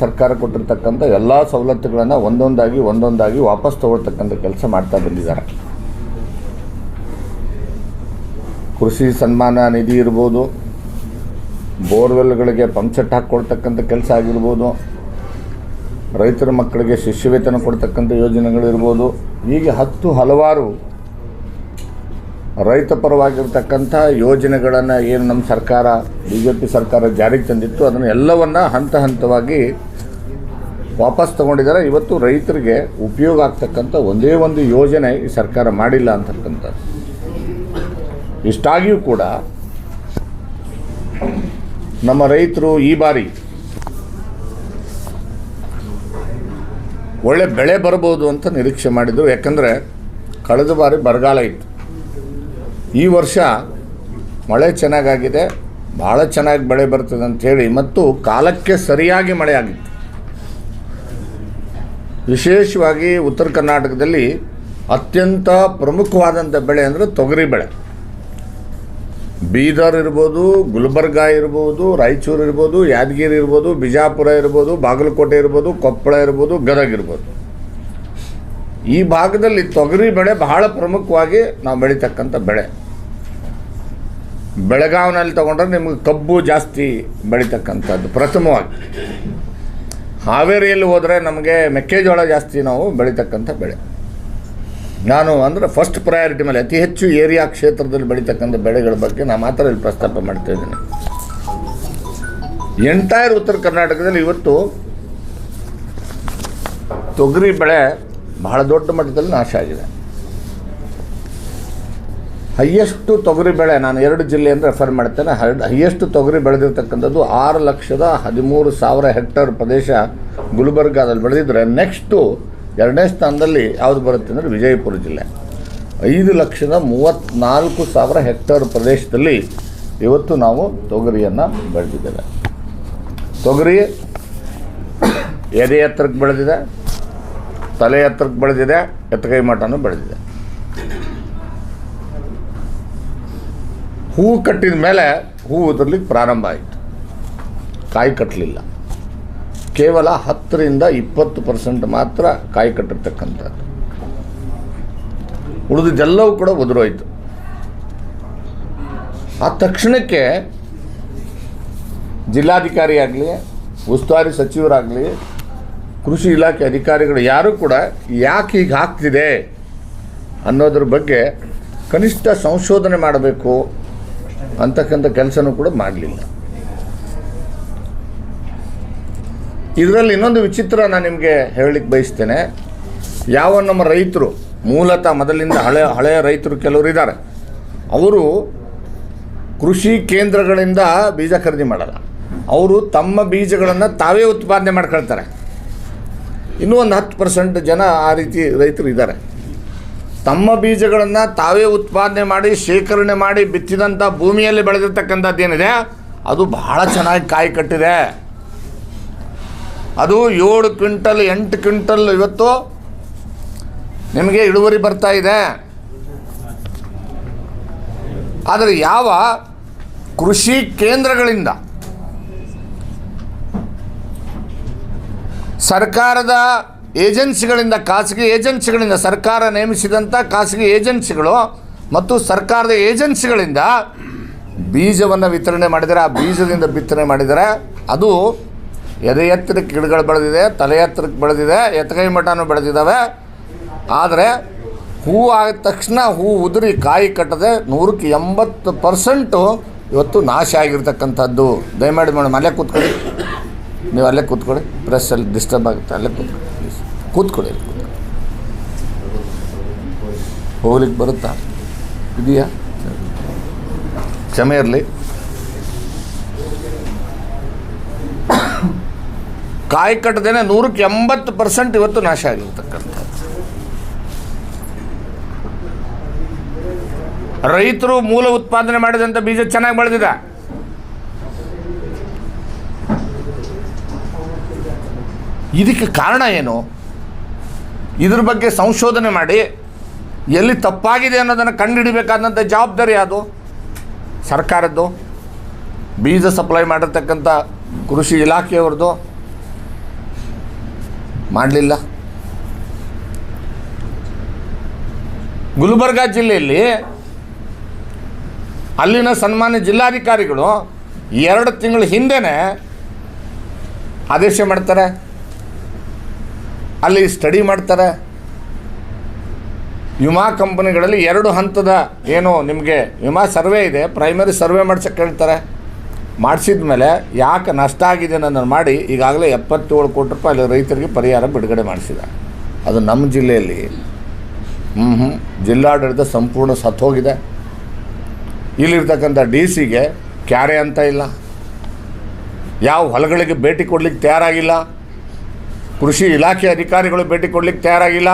ಸರ್ಕಾರ ಕೊಟ್ಟಿರ್ತಕ್ಕಂಥ ಎಲ್ಲ ಸವಲತ್ತುಗಳನ್ನು ಒಂದೊಂದಾಗಿ ಒಂದೊಂದಾಗಿ ವಾಪಸ್ ತಗೊಳ್ತಕ್ಕಂಥ ಕೆಲಸ ಮಾಡ್ತಾ ಬಂದಿದ್ದಾರೆ. ಕೃಷಿ ಸನ್ಮಾನ ನಿಧಿ ಇರ್ಬೋದು, ಬೋರ್ವೆಲ್ಗಳಿಗೆ ಪಂಪ್ಸೆಟ್ ಹಾಕ್ಕೊಳ್ತಕ್ಕಂಥ ಕೆಲಸ ಆಗಿರ್ಬೋದು, ರೈತರ ಮಕ್ಕಳಿಗೆ ಶಿಷ್ಯವೇತನ ಕೊಡ್ತಕ್ಕಂಥ ಯೋಜನೆಗಳಿರ್ಬೋದು ಹೀಗೆ ಹತ್ತು ಹಲವಾರು ರೈತ ಪರವಾಗಿರ್ತಕ್ಕಂಥ ಯೋಜನೆಗಳನ್ನು ಏನು ನಮ್ಮ ಸರ್ಕಾರ ಬಿ ಜೆ ಪಿ ಸರ್ಕಾರ ಜಾರಿಗೆ ತಂದಿತ್ತು, ಅದನ್ನು ಎಲ್ಲವನ್ನು ಹಂತ ಹಂತವಾಗಿ ವಾಪಸ್ ತಗೊಂಡಿದ್ದಾರೆ. ಇವತ್ತು ರೈತರಿಗೆ ಉಪಯೋಗ ಆಗ್ತಕ್ಕಂಥ ಒಂದೇ ಒಂದು ಯೋಜನೆ ಈ ಸರ್ಕಾರ ಮಾಡಿಲ್ಲ ಅಂತಕ್ಕಂಥ ಇಷ್ಟಾಗಿಯೂ ಕೂಡ ನಮ್ಮ ರೈತರು ಈ ಬಾರಿ ಒಳ್ಳೆ ಬೆಳೆ ಬರ್ಬೋದು ಅಂತ ನಿರೀಕ್ಷೆ ಮಾಡಿದ್ರು. ಯಾಕಂದರೆ ಕಳೆದ ಬಾರಿ ಬರಗಾಲ ಇತ್ತು. ಈ ವರ್ಷ ಮಳೆ ಚೆನ್ನಾಗಾಗಿದೆ ಭಾಳ ಚೆನ್ನಾಗಿ ಬೆಳೆ ಬರ್ತದೆ ಅಂಥೇಳಿ ಮತ್ತು ಕಾಲಕ್ಕೆ ಸರಿಯಾಗಿ ಮಳೆ ಆಗಿತ್ತು ವಿಶೇಷವಾಗಿ ಉತ್ತರ ಕರ್ನಾಟಕದಲ್ಲಿ ಅತ್ಯಂತ ಪ್ರಮುಖವಾದಂಥ ಬೆಳೆ ಅಂದರೆ ತೊಗರಿ ಬೆಳೆ. ಬೀದರ್ ಇರ್ಬೋದು, ಗುಲ್ಬರ್ಗ ಇರ್ಬೋದು, ರಾಯಚೂರು ಇರ್ಬೋದು, ಯಾದಗಿರಿ ಇರ್ಬೋದು, ಬಿಜಾಪುರ ಇರ್ಬೋದು, ಬಾಗಲಕೋಟೆ ಇರ್ಬೋದು, ಕೊಪ್ಪಳ ಇರ್ಬೋದು, ಗದಗ ಇರ್ಬೋದು. ಈ ಭಾಗದಲ್ಲಿ ತೊಗರಿ ಬೆಳೆ ಬಹಳ ಪ್ರಮುಖವಾಗಿ ನಾವು ಬೆಳೀತಕ್ಕಂಥ ಬೆಳೆ. ಬೆಳಗಾವಿನಲ್ಲಿ ತಗೊಂಡ್ರೆ ನಿಮಗೆ ಕಬ್ಬು ಜಾಸ್ತಿ ಬೆಳೀತಕ್ಕಂಥದ್ದು, ಪ್ರಥಮವಾಗಿ. ಹಾವೇರಿಯಲ್ಲಿ ಹೋದರೆ ನಮಗೆ ಮೆಕ್ಕೆಜೋಳ ಜಾಸ್ತಿ ನಾವು ಬೆಳೀತಕ್ಕಂಥ ಬೆಳೆ. ನಾನು ಅಂದರೆ ಫಸ್ಟ್ ಪ್ರಯಾರಿಟಿ ಮೇಲೆ, ಅತಿ ಹೆಚ್ಚು ಏರಿಯಾ ಕ್ಷೇತ್ರದಲ್ಲಿ ಬೆಳೀತಕ್ಕಂಥ ಬೆಳೆಗಳ ಬಗ್ಗೆ ನಾನು ಮಾತ್ರ ಇಲ್ಲಿ ಪ್ರಸ್ತಾಪ ಮಾಡ್ತಾ ಇದ್ದೀನಿ. ಎಂಟೈರ್ ಉತ್ತರ ಕರ್ನಾಟಕದಲ್ಲಿ ಇವತ್ತು ತೊಗರಿ ಬೆಳೆ ಬಹಳ ದೊಡ್ಡ ಮಟ್ಟದಲ್ಲಿ ನಾಶ ಆಗಿದೆ. ಹೈಯೆಸ್ಟು ತೊಗರಿ ಬೆಳೆ ನಾನು ಎರಡು ಜಿಲ್ಲೆಯನ್ನು ರೆಫರ್ ಮಾಡ್ತೇನೆ. ಹೈಯೆಸ್ಟ್ ತೊಗರಿ ಬೆಳೆದಿರ್ತಕ್ಕಂಥದ್ದು ಆರು ಲಕ್ಷದ ಹದಿಮೂರು ಸಾವಿರ ಹೆಕ್ಟರ್ ಪ್ರದೇಶ ಗುಲ್ಬರ್ಗಾದಲ್ಲಿ ಬೆಳೆದಿದ್ದರೆ ನೆಕ್ಸ್ಟು ಎರಡನೇ ಸ್ಥಾನದಲ್ಲಿ ಯಾವುದು ಬರುತ್ತೆ ಅಂದರೆ ವಿಜಯಪುರ ಜಿಲ್ಲೆ. ಐದು ಲಕ್ಷದ ಮೂವತ್ತ್ನಾಲ್ಕು ಸಾವಿರ ಹೆಕ್ಟರ್ ಪ್ರದೇಶದಲ್ಲಿ ಇವತ್ತು ನಾವು ತೊಗರಿಯನ್ನು ಬೆಳೆದಿದ್ದೇವೆ. ತೊಗರಿ ಎದೆ ಎತ್ತರಕ್ಕೆ ಬೆಳೆದಿದೆ, ತಲೆ ಎತ್ತರಕ್ಕೆ ಬೆಳೆದಿದೆ ಎತ್ತಕೈ ಮಠನೂ ಬೆಳೆದಿದೆ. ಹೂವು ಕಟ್ಟಿದ ಮೇಲೆ ಹೂವು ಉದುರ್ಲಿಕ್ಕೆ ಪ್ರಾರಂಭ ಆಯಿತು. ಕಾಯಿ ಕಟ್ಟಲಿಲ್ಲ ಕೇವಲ ಹತ್ತರಿಂದ ಇಪ್ಪತ್ತು ಪರ್ಸೆಂಟ್ ಮಾತ್ರ ಕಾಯಿ ಕಟ್ಟಿರ್ತಕ್ಕಂಥದ್ದು. ಉಳಿದಿದ್ದೆಲ್ಲವೂ ಕೂಡ ಉದುರೋಯ್ತು. ಆ ತಕ್ಷಣಕ್ಕೆ ಜಿಲ್ಲಾಧಿಕಾರಿ ಆಗಲಿ, ಉಸ್ತುವಾರಿ ಸಚಿವರಾಗಲಿ, ಕೃಷಿ ಇಲಾಖೆ ಅಧಿಕಾರಿಗಳು ಯಾರೂ ಕೂಡ ಯಾಕೆ ಹೀಗೆ ಆಗ್ತಿದೆ ಅನ್ನೋದ್ರ ಬಗ್ಗೆ ಕನಿಷ್ಠ ಸಂಶೋಧನೆ ಮಾಡಬೇಕು ಅಂತಕ್ಕಂಥ ಕೆಲಸನೂ ಕೂಡ ಮಾಡಲಿಲ್ಲ. ಇದರಲ್ಲಿ ಇನ್ನೊಂದು ವಿಚಿತ್ರ ನಾನು ನಿಮಗೆ ಹೇಳಲಿಕ್ಕೆ ಬಯಸ್ತೇನೆ. ಯಾವ ನಮ್ಮ ರೈತರು, ಮೂಲತಃ ಮೊದಲಿಂದ ಹಳೆ, ಹಳೆಯ ರೈತರು ಕೆಲವರು ಇದ್ದಾರೆ ಅವರು ಕೃಷಿ ಕೇಂದ್ರಗಳಿಂದ ಬೀಜ ಖರೀದಿ ಮಾಡಲ್ಲ. ಅವರು ತಮ್ಮ ಬೀಜಗಳನ್ನು ತಾವೇ ಉತ್ಪಾದನೆ ಮಾಡ್ಕೊಳ್ತಾರೆ. ಇನ್ನೂ ಒಂದು ಹತ್ತು ಪರ್ಸೆಂಟ್ ಜನ ಆ ರೀತಿ ರೈತರು ಇದ್ದಾರೆ ತಮ್ಮ ಬೀಜಗಳನ್ನು ತಾವೇ ಉತ್ಪಾದನೆ ಮಾಡಿ, ಶೇಖರಣೆ ಮಾಡಿ ಬಿತ್ತಿದಂಥ ಭೂಮಿಯಲ್ಲಿ ಬೆಳೆದಿರ್ತಕ್ಕಂಥದ್ದು ಏನಿದೆ? ಅದು ಬಹಳ ಚೆನ್ನಾಗಿ ಕಾಯಿ ಕಟ್ಟಿದೆ. ಅದು ಏಳು ಕ್ವಿಂಟಲ್, ಎಂಟು ಕ್ವಿಂಟಲ್ ಇವತ್ತು ನಿಮಗೆ ಇಳುವರಿ ಬರ್ತಾ ಇದೆ. ಆದರೆ ಯಾವ ಕೃಷಿ ಕೇಂದ್ರಗಳಿಂದ ಸರ್ಕಾರದ ಏಜೆನ್ಸಿಗಳಿಂದ ಖಾಸಗಿ ಏಜೆನ್ಸಿಗಳಿಂದ ಸರ್ಕಾರ ನೇಮಿಸಿದಂಥ ಖಾಸಗಿ ಏಜೆನ್ಸಿಗಳು ಮತ್ತು ಸರ್ಕಾರದ ಏಜೆನ್ಸಿಗಳಿಂದ ಬೀಜವನ್ನು ವಿತರಣೆ ಮಾಡಿದರೆ, ಆ ಬೀಜದಿಂದ ಬಿತ್ತನೆ ಮಾಡಿದರೆ, ಅದು ಎದೆ ಎತ್ತರಕ್ಕೆ ಗಿಡಗಳು ಬೆಳೆದಿದೆ ತಲೆ ಎತ್ತರಕ್ಕೆ ಬೆಳೆದಿದೆ, ಎತ್ತಗೈ ಮಠನೂ ಬೆಳೆದಿದ್ದಾವೆ. ಆದರೆ ಹೂ ಆದ ತಕ್ಷಣ ಹೂ ಉದುರಿ ಕಾಯಿ ಕಟ್ಟದೆ ನೂರಕ್ಕೆ ಎಂಬತ್ತು ಪರ್ಸೆಂಟು ಇವತ್ತು ನಾಶ ಆಗಿರ್ತಕ್ಕಂಥದ್ದು. ದಯಮಾಡಿ ಮೇಡಮ್, ಅಲ್ಲೇ ಕೂತ್ಕೊಳ್ಳಿ. ನೀವು ಅಲ್ಲೇ ಕೂತ್ಕೊಳ್ಳಿ. ಪ್ರೆಸ್ಸಲ್ಲಿ ಡಿಸ್ಟರ್ಬ್ ಆಗುತ್ತೆ. ಅಲ್ಲೇ ಕೂತ್ಕೊಳ್ಳಿ. ಕೂತ್ಕೊಳ್ಳಿ. ಹೋಗ್ಲಿಕ್ಕೆ ಬರುತ್ತಾ? ಇದೆಯಾ? ಕ್ಷಮೆ ಇರಲಿ. ಕಾಯಿ ಕಟ್ಟದೇನೆ ನೂರಕ್ಕೆ ಎಂಬತ್ತು ಪರ್ಸೆಂಟ್ ಇವತ್ತು ನಾಶ ಆಗಿರ್ತಕ್ಕಂಥದ್ದು. ರೈತರು ಮೂಲ ಉತ್ಪಾದನೆ ಮಾಡಿದಂಥ ಬೀಜ ಚೆನ್ನಾಗಿ ಬೆಳೆದಿದ. ಇದಕ್ಕೆ ಕಾರಣ ಏನು? ಇದ್ರ ಬಗ್ಗೆ ಸಂಶೋಧನೆ ಮಾಡಿ, ಎಲ್ಲಿ ತಪ್ಪಾಗಿದೆ ಅನ್ನೋದನ್ನು ಕಂಡುಹಿಡಬೇಕಾದಂಥ ಜವಾಬ್ದಾರಿ ಅದು ಸರ್ಕಾರದ್ದು. ಬೀಜ ಸಪ್ಲೈ ಮಾಡಿರ್ತಕ್ಕಂಥ ಕೃಷಿ ಇಲಾಖೆಯವ್ರದ್ದು. ಮಾಡಲಿಲ್ಲ. ಗುಲ್ಬರ್ಗ ಜಿಲ್ಲೆಯಲ್ಲಿ ಅಲ್ಲಿನ ಸನ್ಮಾನ್ಯ ಜಿಲ್ಲಾಧಿಕಾರಿಗಳು ಎರಡು ತಿಂಗಳ ಹಿಂದೆನೇ ಆದೇಶ ಮಾಡ್ತಾರೆ. ಅಲ್ಲಿ ಸ್ಟಡಿ ಮಾಡ್ತಾರೆ. ವಿಮಾ ಕಂಪನಿಗಳಲ್ಲಿ ಎರಡು ಹಂತದ ಏನು ನಿಮಗೆ ವಿಮಾ ಸರ್ವೆ ಇದೆ ಪ್ರೈಮರಿ ಸರ್ವೆ ಮಾಡ್ಸಕ್ಕೆ ಹೇಳ್ತಾರೆ. ಮಾಡಿಸಿದ ಮೇಲೆ ಯಾಕೆ ನಷ್ಟ ಆಗಿದೆ ಅನ್ನೋದನ್ನು ಮಾಡಿ ಈಗಾಗಲೇ ಎಪ್ಪತ್ತೇಳು ಕೋಟಿ ರೂಪಾಯಿ ಅಲ್ಲಿ ರೈತರಿಗೆ ಪರಿಹಾರ ಬಿಡುಗಡೆ ಮಾಡಿಸಿದ ಅದು ನಮ್ಮ ಜಿಲ್ಲೆಯಲ್ಲಿ ಹ್ಞೂ ಹ್ಞೂ ಜಿಲ್ಲಾಡಳಿತ ಸಂಪೂರ್ಣ ಸತ್ತೋಗಿದೆ. ಇಲ್ಲಿರ್ತಕ್ಕಂಥ ಡಿ ಸಿಗೆ ಕ್ಯಾರೆ ಅಂತ ಇಲ್ಲ. ಯಾವ ಹೊಲಗಳಿಗೆ ಭೇಟಿ ಕೊಡಲಿಕ್ಕೆ ತಯಾರಾಗಿಲ್ಲ. ಕೃಷಿ ಇಲಾಖೆ ಅಧಿಕಾರಿಗಳು ಭೇಟಿ ಕೊಡ್ಲಿಕ್ಕೆ ತಯಾರಾಗಿಲ್ಲ.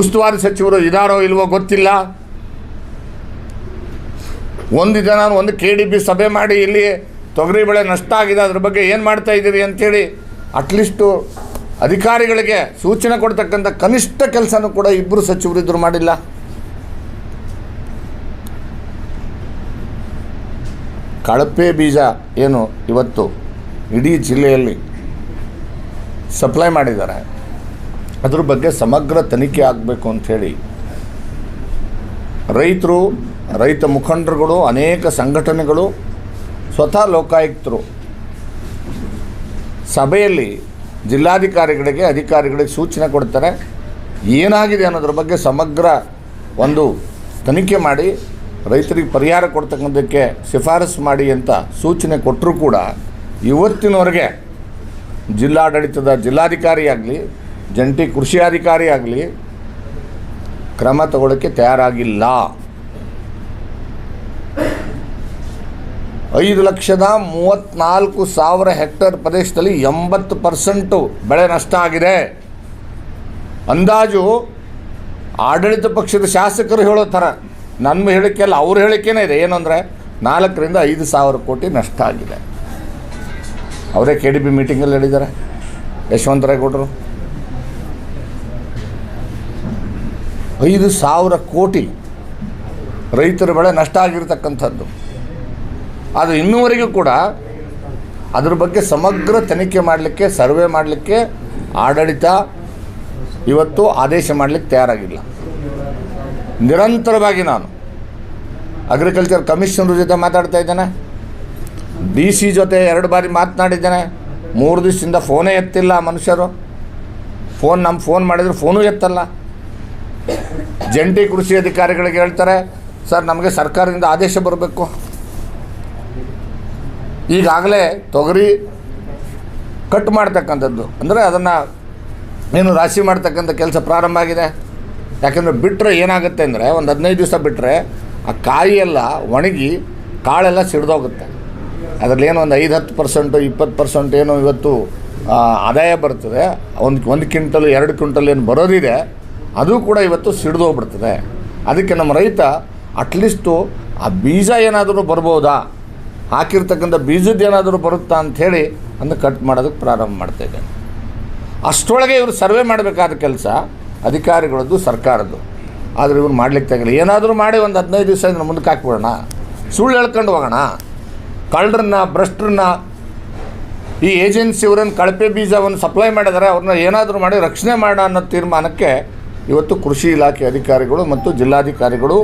ಉಸ್ತುವಾರಿ ಸಚಿವರು ಇದಾರೋ ಇಲ್ವೋ ಗೊತ್ತಿಲ್ಲ. ಒಂದು ಜನ ಒಂದು ಕೆ ಡಿ ಬಿ ಸಭೆ ಮಾಡಿ ಇಲ್ಲಿ ತೊಗರಿ ಬೆಳೆ ನಷ್ಟ ಆಗಿದೆ, ಅದ್ರ ಬಗ್ಗೆ ಏನು ಮಾಡ್ತಾ ಇದ್ದೀರಿ ಅಂಥೇಳಿ ಅಟ್ಲೀಸ್ಟು ಅಧಿಕಾರಿಗಳಿಗೆ ಸೂಚನೆ ಕೊಡ್ತಕ್ಕಂಥ ಕನಿಷ್ಠ ಕೆಲಸನೂ ಕೂಡ ಇಬ್ಬರು ಸಚಿವರು ಇದ್ರು ಮಾಡಿಲ್ಲ. ಕಳಪೆ ಬೀಜ ಏನು ಇವತ್ತು ಇಡೀ ಜಿಲ್ಲೆಯಲ್ಲಿ ಸಪ್ಲೈ ಮಾಡಿದ್ದಾರೆ. ಅದ್ರ ಬಗ್ಗೆ ಸಮಗ್ರ ತನಿಖೆ ಆಗಬೇಕು ಅಂಥೇಳಿ ರೈತರು, ರೈತ ಮುಖಂಡರುಗಳು, ಅನೇಕ ಸಂಘಟನೆಗಳು, ಸ್ವತಃ ಲೋಕಾಯುಕ್ತರು ಸಭೆಯಲ್ಲಿ ಜಿಲ್ಲಾಧಿಕಾರಿಗಳಿಗೆ, ಅಧಿಕಾರಿಗಳಿಗೆ ಸೂಚನೆ ಕೊಡ್ತಾರೆ. ಏನಾಗಿದೆ ಅನ್ನೋದ್ರ ಬಗ್ಗೆ ಸಮಗ್ರ ಒಂದು ತನಿಖೆ ಮಾಡಿ ರೈತರಿಗೆ ಪರಿಹಾರ ಕೊಡ್ತಕ್ಕಂಥದ್ದಕ್ಕೆ ಶಿಫಾರಸು ಮಾಡಿ ಅಂತ ಸೂಚನೆ ಕೊಟ್ಟರೂ ಕೂಡ ಇವತ್ತಿನವರೆಗೆ ಜಿಲ್ಲಾಡಳಿತದ ಜಿಲ್ಲಾಧಿಕಾರಿ ಆಗಲಿ ಜಂಟಿ ಕೃಷಿ ಅಧಿಕಾರಿ ಆಗಲಿ ಕ್ರಮ ತಗೊಳ್ಳೋಕ್ಕೆ ತಯಾರಾಗಿಲ್ಲ. ಐದು ಲಕ್ಷದ ಮೂವತ್ತ್ನಾಲ್ಕು ಸಾವಿರ ಹೆಕ್ಟೇರ್ ಪ್ರದೇಶದಲ್ಲಿ ಎಂಬತ್ತು ಪರ್ಸೆಂಟು ಬೆಳೆ ನಷ್ಟ ಆಗಿದೆ. ಅಂದಾಜು ಆಡಳಿತ ಪಕ್ಷದ ಶಾಸಕರು ಹೇಳೋ ಥರ, ನನ್ನ ಹೇಳಿಕೆ ಅಲ್ಲ ಅವ್ರ ಹೇಳಿಕೆನೇ ಇದೆ. ಏನಂದರೆ ನಾಲ್ಕರಿಂದ ಐದು ಸಾವಿರ ಕೋಟಿ ನಷ್ಟ ಆಗಿದೆ. ಅವರೇ ಕೆ ಡಿ ಬಿ ಮೀಟಿಂಗಲ್ಲಿ ಹೇಳಿದ್ದಾರೆ. ಯಶವಂತರಾಯಗೌಡರು. ಐದು ಸಾವಿರ ಕೋಟಿ ರೈತರ ಬೆಳೆ ನಷ್ಟ ಆಗಿರ್ತಕ್ಕಂಥದ್ದು. ಅದು ಇನ್ನೂವರೆಗೂ ಕೂಡ ಅದ್ರ ಬಗ್ಗೆ ಸಮಗ್ರ ತನಿಖೆ ಮಾಡಲಿಕ್ಕೆ, ಸರ್ವೆ ಮಾಡಲಿಕ್ಕೆ ಆಡಳಿತ ಇವತ್ತು ಆದೇಶ ಮಾಡಲಿಕ್ಕೆ ತಯಾರಾಗಿಲ್ಲ. ನಿರಂತರವಾಗಿ ನಾನು ಅಗ್ರಿಕಲ್ಚರ್ ಕಮಿಷನರ್ ಜೊತೆ ಮಾತಾಡ್ತಾ ಇದ್ದೇನೆ. ಡಿ ಸಿ ಜೊತೆ ಎರಡು ಬಾರಿ ಮಾತನಾಡಿದ್ದೇನೆ. ಮೂರು ದಿವಸದಿಂದ ಫೋನೇ ಎತ್ತಿಲ್ಲ ಮನುಷ್ಯರು. ಫೋನ್ ನಮ್ಮ ಫೋನ್ ಮಾಡಿದ್ರೆ ಫೋನೂ ಎತ್ತಲ್ಲ. ಜಂಟಿ ಕೃಷಿ ಅಧಿಕಾರಿಗಳಿಗೆ ಹೇಳ್ತಾರೆ, ಸರ್, ನಮಗೆ ಸರ್ಕಾರದಿಂದ ಆದೇಶ ಬರಬೇಕು. ಈಗಾಗಲೇ ತೊಗರಿ ಕಟ್ ಮಾಡ್ತಕ್ಕಂಥದ್ದು. ಅಂದರೆ ಅದನ್ನು ಏನು ರಾಶಿ ಮಾಡ್ತಕ್ಕಂಥ ಕೆಲಸ ಪ್ರಾರಂಭ ಆಗಿದೆ. ಯಾಕೆಂದರೆ ಬಿಟ್ಟರೆ ಏನಾಗುತ್ತೆ ಅಂದರೆ, ಒಂದು ಹದಿನೈದು ದಿವಸ ಬಿಟ್ಟರೆ ಆ ಕಾಯಿಯೆಲ್ಲ ಒಣಗಿ ಕಾಳೆಲ್ಲ ಸಿಡ್ದೋಗುತ್ತೆ. ಅದರಲ್ಲಿ ಏನೋ ಒಂದು ಐದು ಹತ್ತು ಪರ್ಸೆಂಟು ಇಪ್ಪತ್ತು ಪರ್ಸೆಂಟ್ ಏನು ಇವತ್ತು ಆದಾಯ ಬರ್ತದೆ. ಒಂದು ಒಂದು ಕ್ವಿಂಟಲ್, ಎರಡು ಕ್ವಿಂಟಲ್ ಏನು ಬರೋದಿದೆ, ಅದು ಕೂಡ ಇವತ್ತು ಸಿಡ್ದೋಗ್ಬಿಡ್ತದೆ ಅದಕ್ಕೆ ನಮ್ಮ ರೈತ ಅಟ್ಲೀಸ್ಟು ಆ ಬೀಜ ಏನಾದರೂ ಬರ್ಬೋದಾ? ಹಾಕಿರ್ತಕ್ಕಂಥ ಬೀಜದ್ದು ಏನಾದರೂ ಬರುತ್ತಾ ಅಂಥೇಳಿ ಅಂದು ಕಟ್ ಮಾಡೋದಕ್ಕೆ ಪ್ರಾರಂಭ ಮಾಡ್ತಾಯಿದ್ದೇನೆ ಅಷ್ಟರೊಳಗೆ ಇವರು ಸರ್ವೆ ಮಾಡಬೇಕಾದ ಕೆಲಸ ಅಧಿಕಾರಿಗಳದ್ದು, ಸರ್ಕಾರದ್ದು. ಆದರೆ ಇವ್ರು ಮಾಡ್ಲಿಕ್ಕೆ ತೆಗಿಲ್ಲ ಏನಾದರೂ ಮಾಡಿ ಒಂದು ಹದಿನೈದು ದಿವಸ ಮುಂದಕ್ಕೆ ಹಾಕ್ಬಿಡೋಣ. ಸುಳ್ಳು ಹೇಳ್ಕೊಂಡು ಹೋಗೋಣ. ಕಳ್ಳರನ್ನ, ಭ್ರಷ್ಟರನ್ನ ಈ ಏಜೆನ್ಸಿಯವರನ್ನು ಕಳಪೆ ಬೀಜವನ್ನು ಸಪ್ಲೈ ಮಾಡಿದ್ದಾರೆ ಅವ್ರನ್ನ ಏನಾದರೂ ಮಾಡಿ ರಕ್ಷಣೆ ಮಾಡೋಣ ಅನ್ನೋ ತೀರ್ಮಾನಕ್ಕೆ ಇವತ್ತು ಕೃಷಿ ಇಲಾಖೆ ಅಧಿಕಾರಿಗಳು ಮತ್ತು ಜಿಲ್ಲಾಧಿಕಾರಿಗಳು